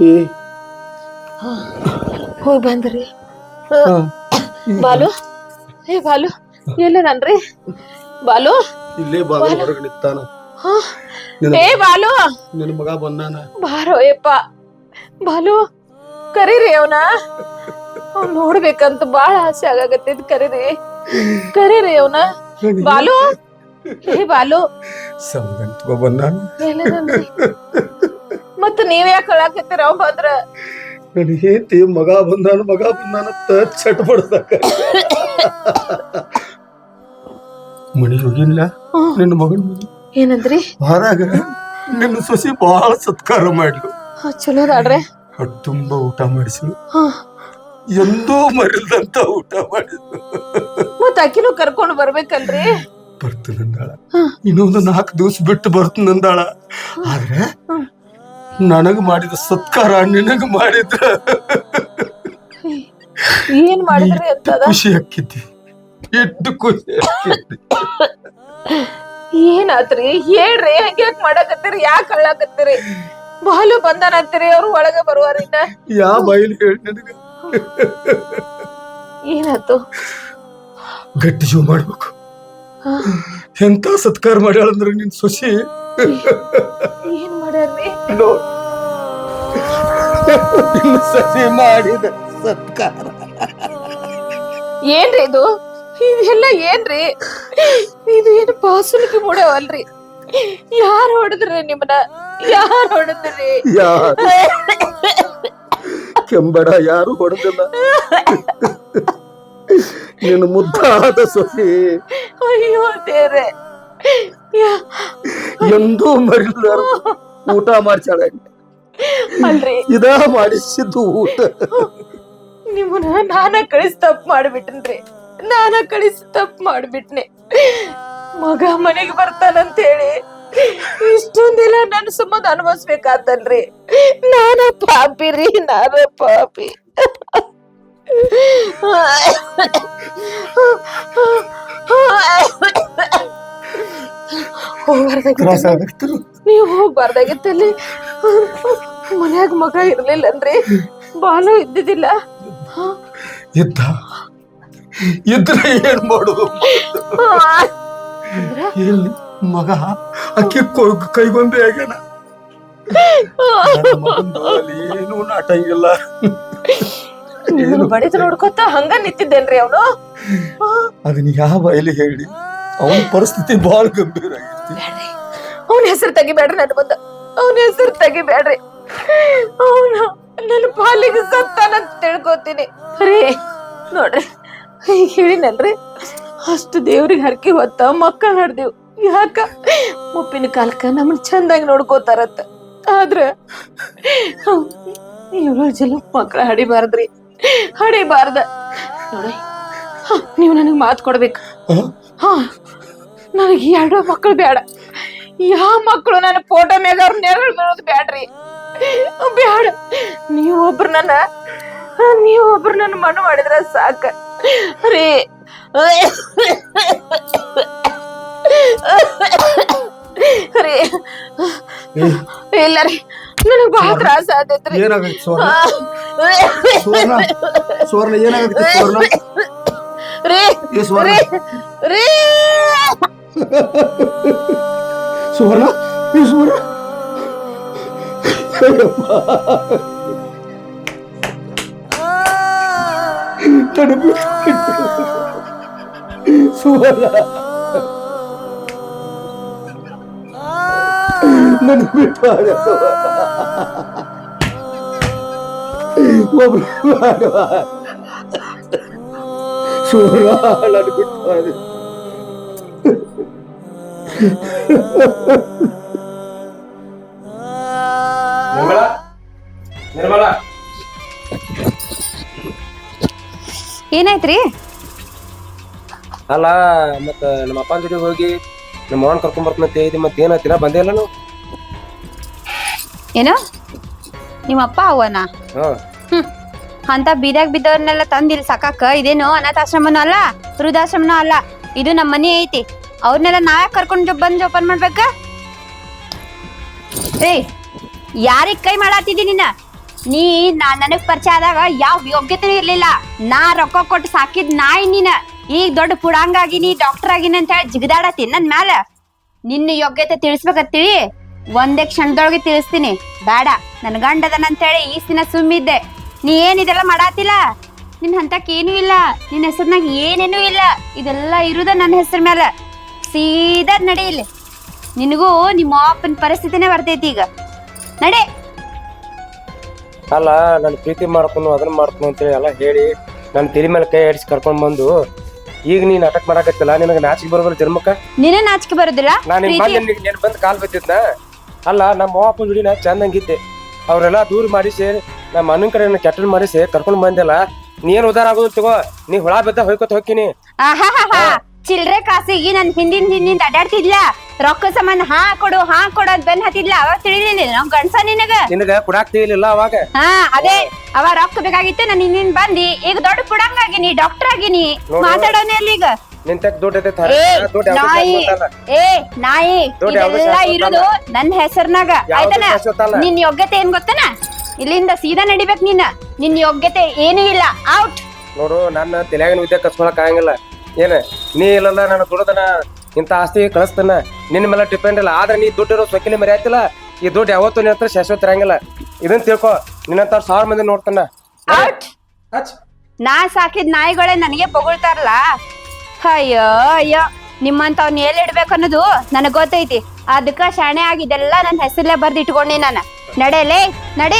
Speaker 3: ಏ.
Speaker 4: ಹೋಗಿ ಬಂದ್ರಿ. ಬಾಲು. ಏ ಬಾಲು ಎಲ್ಲದನ್ರಿ ಬಾಲು.
Speaker 3: ಇಲ್ಲೇ ಬಾಲು ಹೊರಗೆ ನಿಂತಾನ.
Speaker 4: ಹಾ. ಏ ಬಾಲು.
Speaker 3: ನಿನ್ನ ಮಗ ಬಂದಾನ.
Speaker 4: ಬಾರೋ ಯಪ್ಪ ಬಾಲು ಕರೀರಿ ಅವನ. ಅವ್ನ್ ನೋಡ್ಬೇಕಂತ ಬಾಳ ಆಸೆ ಆಗತ್ತೆ ಕರೀರಿ. ಕರೀರಿ ಅವನ. ಬಾಲು? ಹೇ ಬಾಲು.
Speaker 1: ಬಂದಾನ
Speaker 4: ಎಲ್ಲಿದಾನ್ರಿ? ಮತ್ತ ನೀವ್ ಯಾಕೆ ಹೇಳಾಕತ್ತೀರ ಅವ್ ಬಂದ್ರ
Speaker 3: ಹೆಂಡತಿ ಮಗ ಬಂದಾನ ಮಗ ಬಂದಾನ ಅಂತ ಚಟ್ ಬಡ್ದಕ್ಕ ಮನಿ ಹೋಗಿಲ್ಲ. ನಿನ್ನ ಮಗನ
Speaker 4: ಏನಂದ್ರಿ?
Speaker 3: ಹೊರಗ ನಿನ್ನ ಸೊಸಿ ಬಹಳ ಸತ್ಕಾರ ಮಾಡ್ಲು.
Speaker 4: ಚಲೋ
Speaker 3: ಹೊಟ್ಟೆ ತುಂಬ ಊಟ ಮಾಡಿಸ್ಲು ಎಂದೂ ಮರಿಲ್ದಂತ ಊಟ ಮಾಡಿದ್ರು
Speaker 4: ಮತ್ತ ಅಕ್ಕಿನೂ ಕರ್ಕೊಂಡು ಬರ್ಬೇಕಲ್ರಿ?
Speaker 3: ಬರ್ತೀನಂದಾಳ. ಇನ್ನೊಂದು ನಾಲ್ಕು ದಿವಸ ಬಿಟ್ಟು ಬರ್ತೀನಂದಾಳ ಆದ್ರೆ ನನಗ ಮಾಡಿದ ಸತ್ಕಾರ ನಿನಗ ಮಾಡಿದ.
Speaker 4: ಏನ್ ಮಾಡಿದ್ರಿ ಅಂತ
Speaker 3: ಖುಷಿ ಹಾಕಿದ್ದಿ. ಎಷ್ಟು ಖುಷಿ ಆಕ್ಕಿತಿ
Speaker 4: ಏನಾತ್ರಿ? ಹೇಳ್ರಿ ಹಂಗ್ಯಾಕ್ ಮಾಡಕತ್ತೀರಿ? ಯಾಕೆ ಅಳ್ಳಾಕತ್ತೀರಿ? ಬಾಲು ಬಂದನಂತೀರಿ ಅವ್ರು ಒಳಗೆ ಬರುವಾರಿ
Speaker 3: ಯಾ ಬಯಲು ಹೇಳಿ ನನಗ?
Speaker 4: ಏನಾತು
Speaker 3: ಗಟ್ಟಿ ಜೀವ ಮಾಡ್ಬೇಕು ಎಂತ ಸತ್ಕಾರ ಮಾಡ್ಯಾಳಂದ್ರೆ ನಿನ್ ಸೊಸಿ?
Speaker 4: ಏನ್ ಮಾಡ್ಯಾರ್ರಿ.
Speaker 3: ನಿನ್ನ ಸೊಸಿ ಮಾಡಿದ ಸತ್ಕಾರ.
Speaker 4: ಏನ್ರಿ ಇದು? ಇದೆಲ್ಲ ಏನ್ರಿ? ಇದು ಏನು ಬಾಸುಲಿಗೆ ಮೂಡವಲ್ರಿ ಯಾರು ಹೊಡೆದ್ರಿ ನಿಮ್ಮನ್ನ? ಯಾರು ಹೊಡೆದ್ರಿ?
Speaker 3: ಯಾರು? ಕೆಂಬಡ ಯಾರು ಹೊಡೆದಿಲ್ಲ. ನಿನ್ನ ಮುದ್ದಾದ ಸೊಸೆ.
Speaker 4: ಅಯ್ಯೋ ದೇವ್ರೆ.
Speaker 3: ಎಂದೂ ಮರಿಲಾರ ಊಟ ಮಾಡ್ಸಾಳ ಇದ ಮಾಡಿಸಿದ್ದು ಊಟ.
Speaker 4: ನಿಮ್ಮನ್ನ ನಾನ ಕಳಿಸ್ ತಪ್ಪು ಮಾಡ್ಬಿಟ್ಟನ್ರಿ ನಾನ ಕಳಿಸ್ ತಪ್ಪು ಮಾಡ್ಬಿಟ್ನೆ. ಮಗ ಮನೆಗೆ ಬರ್ತಾನಂತ ಹೇಳಿ ಇಷ್ಟೊಂದೆಲ್ಲ ನನ್ನ ಸಂಬಂಧ ಅನುಭವಿಸ್ಬೇಕಾತಲ್ರಿ. ನಾನ ಪಾಪಿ ರೀ ನಾನ ಪಾಪಿ. ಹೋಗ್ಬಾರ್ದಾಗಿತ್ತು ನೀವು ಹೋಗ್ಬಾರ್ದಾಗಿತ್ತಲ್ಲಿ. ಮನ್ಯಾಗ ಮಗ ಇರ್ಲಿಲ್ಲನ್ರಿ. ಬಾಲು ಇದ್ದಿದ್ದಿಲ್ಲ?
Speaker 3: ಇದ್ದ? ಇದ್ರೆ ಏನ್ ಮಾಡುದು?
Speaker 4: ಅಂದ್ರ?
Speaker 3: ಮಗ ಅಕ್ಕಿ ಕೊ- ಕೈಗೊಂಬೆ ಆಗ್ಯಾನ ಏನು ನಾಟ ಇಲ್ಲ ಏನೂ ನಾಟಂಗಿಲ್ಲ.
Speaker 4: ನಿಮ್ಮನ್ನ ಬಡಿದು ನೋಡ್ಕೊತ ಹಂಗ ನಿಂತಿದ್ದೇನ್ರಿ ಅವನು?
Speaker 3: ಅದನ್ನ ಯಾವ ಬಯಲಿ ಹೇಳಿ? ಅವನ ಪರಿಸ್ಥಿತಿ ಬಹಳ ಗಂಭೀರ ಆಗಿರ್ತಿ.
Speaker 4: ಅವನ ಹೆಸರು ತೆಗಿಬೇಡ್ರಿ ನನ್ ಬಂದ ಅವನ ಹೆಸರು ತೆಗಿಬೇಡ್ರಿ. ಅವನು ನನ್ನ ಪಾಲಿಗೆ ಸತ್ತಾನಂತ ತಿಳ್ಕೊತೀನಿ. ರೀ ನೋಡ್ರಿ ಈಗ ಹೇಳಿನಲ್ರಿ. ಅಷ್ಟು ದೇವ್ರಿಗೆ ಹರಕೆ ಹೊತ್ತ ಮಕ್ಕಳ ನಡ್ದೇವ್ ಯಾಕ? ಉಪ್ಪಿನ ಕಾಲಕ್ಕ ನಮ್ಮನ್ನ ಚಂದಾಗಿ ನೋಡ್ಕೋತಾರತ್ತ. ಆದ್ರ ಏಳು ಜನ ಮಕ್ಕಳ ಹಡಿಬಾರ್ದ್ರಿ. ಹಡಿಬಾರ್ದ. ನೋಡಿ ನೀವು ನನಗೆ ಮಾತು ಕೊಡ್ಬೇಕು.
Speaker 3: ಹ?
Speaker 4: ನನಗೆ ಎರಡು ಮಕ್ಕಳು ಬೇಡ ಯಾವ ಮಕ್ಕಳು ನನ್ನ ಫೋಟೋ ಮ್ಯಾಗ ಅವ್ರ ನೆರಳು ಬೀಳೋದು ಬೇಡ ಬ್ಯಾಡ. ಒಬ್ರು ನನ್ನ ನೀವೊಬ್ರು ನನ್ನ ಮಣ್ಣು ಮಾಡಿದ್ರ ಸಾಕ. ರೀ. ರೀ. ಇಲ್ಲ ರೀ. ನನಗ್ ಬಹಳ ತ್ರಾಸ ಆತೈತ್ರಿ
Speaker 3: ಏನಾಗೈತಿ ಸ್ವರ್ಣ ಸುವರ್ಣ ಸುವರ್ಣ ಏನಾಗೈತಿ ಸುವರ್ಣ
Speaker 4: ರೀ.
Speaker 3: ಏ ಸುವರ್ಣ
Speaker 4: ರೀ. ರೀ.
Speaker 3: ಸುವರ್ಣ ಏ ಸುವರ್ಣ ನನ್ನ ಬಿಟ್ಟು ಹೋದ ಸುವರ್ಣ ಒಬ್ರು ಮಾಡುವ ಸುವರ್ಣ ನನ್ನ ಬಿಟ್ಟು ಹೋದ
Speaker 1: ನಿರ್ಮಲ ನಿರ್ಮಲ
Speaker 2: ಏನಾಯ್ತ್ರಿ
Speaker 1: ಅಲ್ಲ ಮತ್ತ ನಮ್ಮ ಅಪ್ಪನ ಜೊತೆ ಹೋಗಿ ನಮ್ಮ ಅವನ್ ಕರ್ಕೊಂಡ್ ಬರ್ತಾನ ಹೇಳಿದಿ ಮತ್ತೆ ಏನಾಯ್ತಿನ ಬಂದೇ ಇಲ್ಲ ನಾವು
Speaker 2: ಏನೋ? ನಿಮ್ಮ ಅಪ್ಪ ಅವನ ಹ್ಮ್. ಅಂತ ಬೀದಾಗ ಬಿದ್ದವ್ರನ್ನೆಲ್ಲ ತಂದ್ ಇಲ್ಲಿ ಸಾಕಾಕ? ಇದೇನು ಅನಾಥಾಶ್ರಮನೂ ಅಲ್ಲ ವೃದ್ಧಾಶ್ರಮನೂ ಅಲ್ಲ. ಇದು ನಮ್ಮ ಮನೆ ಐತಿ. ಅವ್ರನ್ನೆಲ್ಲ ನಾವೇ ಕರ್ಕೊಂಡು ಬಂದು ಜೋಪಾನ ಮಾಡ್ಬೇಕ? ಏಯ್ ಯಾರಿಗೆ ಕೈ ಮಾಡಾತಿದಿ ನಿನ್ನ? ನೀ ನಾ ನನಗ್ ಪರಿಚಯ ಆದಾಗ ಯಾವ ಯೋಗ್ಯತೆ ಇರ್ಲಿಲ್ಲ. ನಾ ರೊಕ್ಕ ಕೊಟ್ಟು ಸಾಕಿದ್ ನಾಯಿ ನೀನ. ಈಗ ದೊಡ್ಡ ಪುಡಾಂಗ ಆಗಿನಿ ಡಾಕ್ಟರ್ ಆಗಿನಿ ಅಂತ ಹೇಳಿ ಜಿಗದಾಡತಿ ನನ್ ಮ್ಯಾಲ. ನಿನ್ನ ಯೋಗ್ಯತೆ ತಿಳಿಸ್ಬೇಕತ್ತೀವಿ ಒಂದೇ ಕ್ಷಣದೊಳಗೆ ತಿಳಿಸ್ತೀನಿ. ಬೇಡ ನನ್ ಗಂಡ ಹೇಳಿ ಅಂತೇಳಿ ಈ ದಿನ ಸುಮ್ಮಿದ್ದೆ. ನೀ ಏನ್ ಇದೆಲ್ಲ ಮಾಡಾತಿಲ್ಲ? ನಿನ್ ಹಂತಕ್ಕೆ ಏನೂ ಇಲ್ಲ. ನಿನ್ನ ಹೆಸರ್ನಾಗ ಏನೇನೂ ಇಲ್ಲ. ಇದೆಲ್ಲ ಇರುದ ನನ್ನ ಹೆಸರ ಮೇಲೆ ಸೀದಾ ನಡಿ ಇಲ್ಲಿ. ನಿನಗೂ ನಿಮ್ಮ ಅಪ್ಪನ ಪರಿಸ್ಥಿತಿನೇ ಬರ್ತೈತಿ ಈಗ. ನಡೆ.
Speaker 1: ಅಲ್ಲ ನಾನು ಪ್ರೀತಿ ಮಾಡ್ಕೊಂಡು ಅದನ್ನ ಮಾಡ್ಕೊಂಡು ಅಂತೇಳಿ ಎಲ್ಲ ಹೇಳಿ ನನ್ನ ತಲೆ ಮೇಲೆ ಕೈ ಆಡಿಸಿ ಕರ್ಕೊಂಡು ಬಂದು ಈಗ ನೀನ್ ಅಟಕ್ ಮಾಡಕತ್ತಿಲ್ಲ ನಿನಗೆ ನಾಚಿಕೆ ಬರೋದಿಲ್ಲ ಜನ್ಮಕ್ಕ?
Speaker 2: ನೀನೇ ನಾಚಿಕೆ ಬರೋದಿಲ್ಲ?
Speaker 1: ನಾನು ಬಂದು ಕಾಲ್ ಬತ್ತಿದ್ನ ಅಲ್ಲ ನಮ್ಮ ಅವ್ವ ಅಪ್ಪನ ಜೋಡಿ ನಾ ಚಂದಂಗಿದ್ದೆ ಅವರೆಲ್ಲ ದೂರ ಮಾಡಿಸಿ ನಮ್ಮ ಅಣ್ಣನ ಕಡೆ ನನ್ನ ಕೆಟ್ಟನ್ ಮಾಡಿಸಿ ಕರ್ಕೊಂಡ್ ಬಂದಿಲ್ಲ. ನೀನ್ ಉದಾರ ಆಗೋದು ತಗೋ ನೀ ಹುಳ ಬಿದ್ದ ಹೊಯ್ಕೊತ ಹೋಗ್ತೀನಿ.
Speaker 2: ಆಹಾಹಾಹಾ. ಚಿಲ್ರೆ ಕಾಸಿಗೆ ನನ್ ಹಿಂದಿನ ಹಿಂದಿಂದ ಅಡ್ಡಾಡ್ತಿದ್ಲ ರೊಕ್ಕ ಸಂಬಂಧ ಹಾ ಕೊಡು ಹಾ ಕೊಡು ಅಂತ ಬೆನ್ ಹತ್ತಿದ್ಲ? ಅವಾಗ ತಿಳಿಲಿಲ್ಲ ನಾವ್ ಗಂಡ್ಸ ನಿನಗ?
Speaker 1: ನಿನಗ ಕುಡಾಕ್ ತಿಳಿಲಿಲ್ಲ ಅವಾಗ.
Speaker 2: ಹಾ ಅದೇ ಅವ ರೊಕ್ಕ ಬೇಕಾಗಿತ್ತು ನಾನು ಹಿಂದಿನ ಬಂದಿ. ಈಗ ದೊಡ್ಡ ಕುಡಂಗ ಆಗಿನಿ ಡಾಕ್ಟರ್ ಆಗಿನಿ
Speaker 1: ನೋಡು.
Speaker 2: ಈಗ.
Speaker 1: ನಿಂತಕ್ ದುಡ್ಡು ಐತೆ
Speaker 2: ಏ
Speaker 1: ದುಡ್ಡು
Speaker 2: ನಾಯಿ. ಏ ನಾಯಿ.
Speaker 1: ದುಡ್ಡು ಯಾವ್ದು
Speaker 2: ಇದೆಲ್ಲ
Speaker 1: ಶಾಶ್ವತ
Speaker 2: ಇರುದು ನನ್ನ ಹೆಸರ್ನಾಗ.
Speaker 1: ಯಾವ್ದು
Speaker 2: ಆಯ್ತಾನ?
Speaker 1: ಶಾಶ್ವತ ಅಲ್ಲ.
Speaker 2: ನಿನ್ ಯೋಗ್ಯತೆ ಏನ್ ಗೊತ್ತನ? ಇಲ್ಲಿಂದ ಸೀದಾ ನಡಿಬೇಕ್ ನಿನ್ನ ನಿನ್ನ ಯೋಗ್ಯತೆ ಏನೂ ಇಲ್ಲ. ಔಟ್
Speaker 1: ನೋಡು ನನ್ನ ತಲೆಯಾಗಿನ ವಿದ್ಯೆ ಕಸ್ಕೊಳಕ್ ಆಗಂಗಿಲ್ಲ. ಏನ? ನೀ ಇಲ್ಲಲ್ಲ ನನ್ನ ದುಡ್ದನ ಇಂತ ಆಸ್ತಿ ಕಳಿಸ್ತಾನ. ನಿನ್ನ ಮೇಲೆ ಡಿಪೆಂಡ್ ಇಲ್ಲ. ಆದ್ರೆ ನೀ ದುಡ್ಡು ಇರೋ ಸೊಕ್ಕಿಲಿ ಆಯ್ತಿಲ್ಲ? ಈ ದುಡ್ಡು ಯಾವತ್ತೂ ನಿನ್ನ ಹತ್ರ ಶಾಶ್ವತ ಇರಂಗಿಲ್ಲ. ಇದನ್ನ ತಿಳ್ಕೊ. ನಿನ್ನಂತ ಸಾವಿರ ಮಂದಿ ನೋಡ್ತಾನ.
Speaker 2: ಔಟ್
Speaker 1: ಹಚ್.
Speaker 2: ನಾ ಸಾಕಿದ್ ನಾಯಿಗಳೇ ನನಗೆ పొగుಳ್ತಾರಲ್ಲ ಅಯ್ಯೋ ಅಯ್ಯೋ ನಿಮ್ಮಂತವ್ನ ಎಲ್ಲಿ ಇಡ್ಬೇಕು ಅನ್ನೋದು ನನಗ್ ಗೊತ್ತೈತಿ. ಅದಕ್ಕ ಶಾಣೆ ಆಗಿದೆಲ್ಲ ನನ್ನ ಹೆಸರಲ್ಲೇ ಬರ್ದು ಇಟ್ಕೊಂಡಿ ನಾನು ನಡೆಯಲೇ ನಡೆ.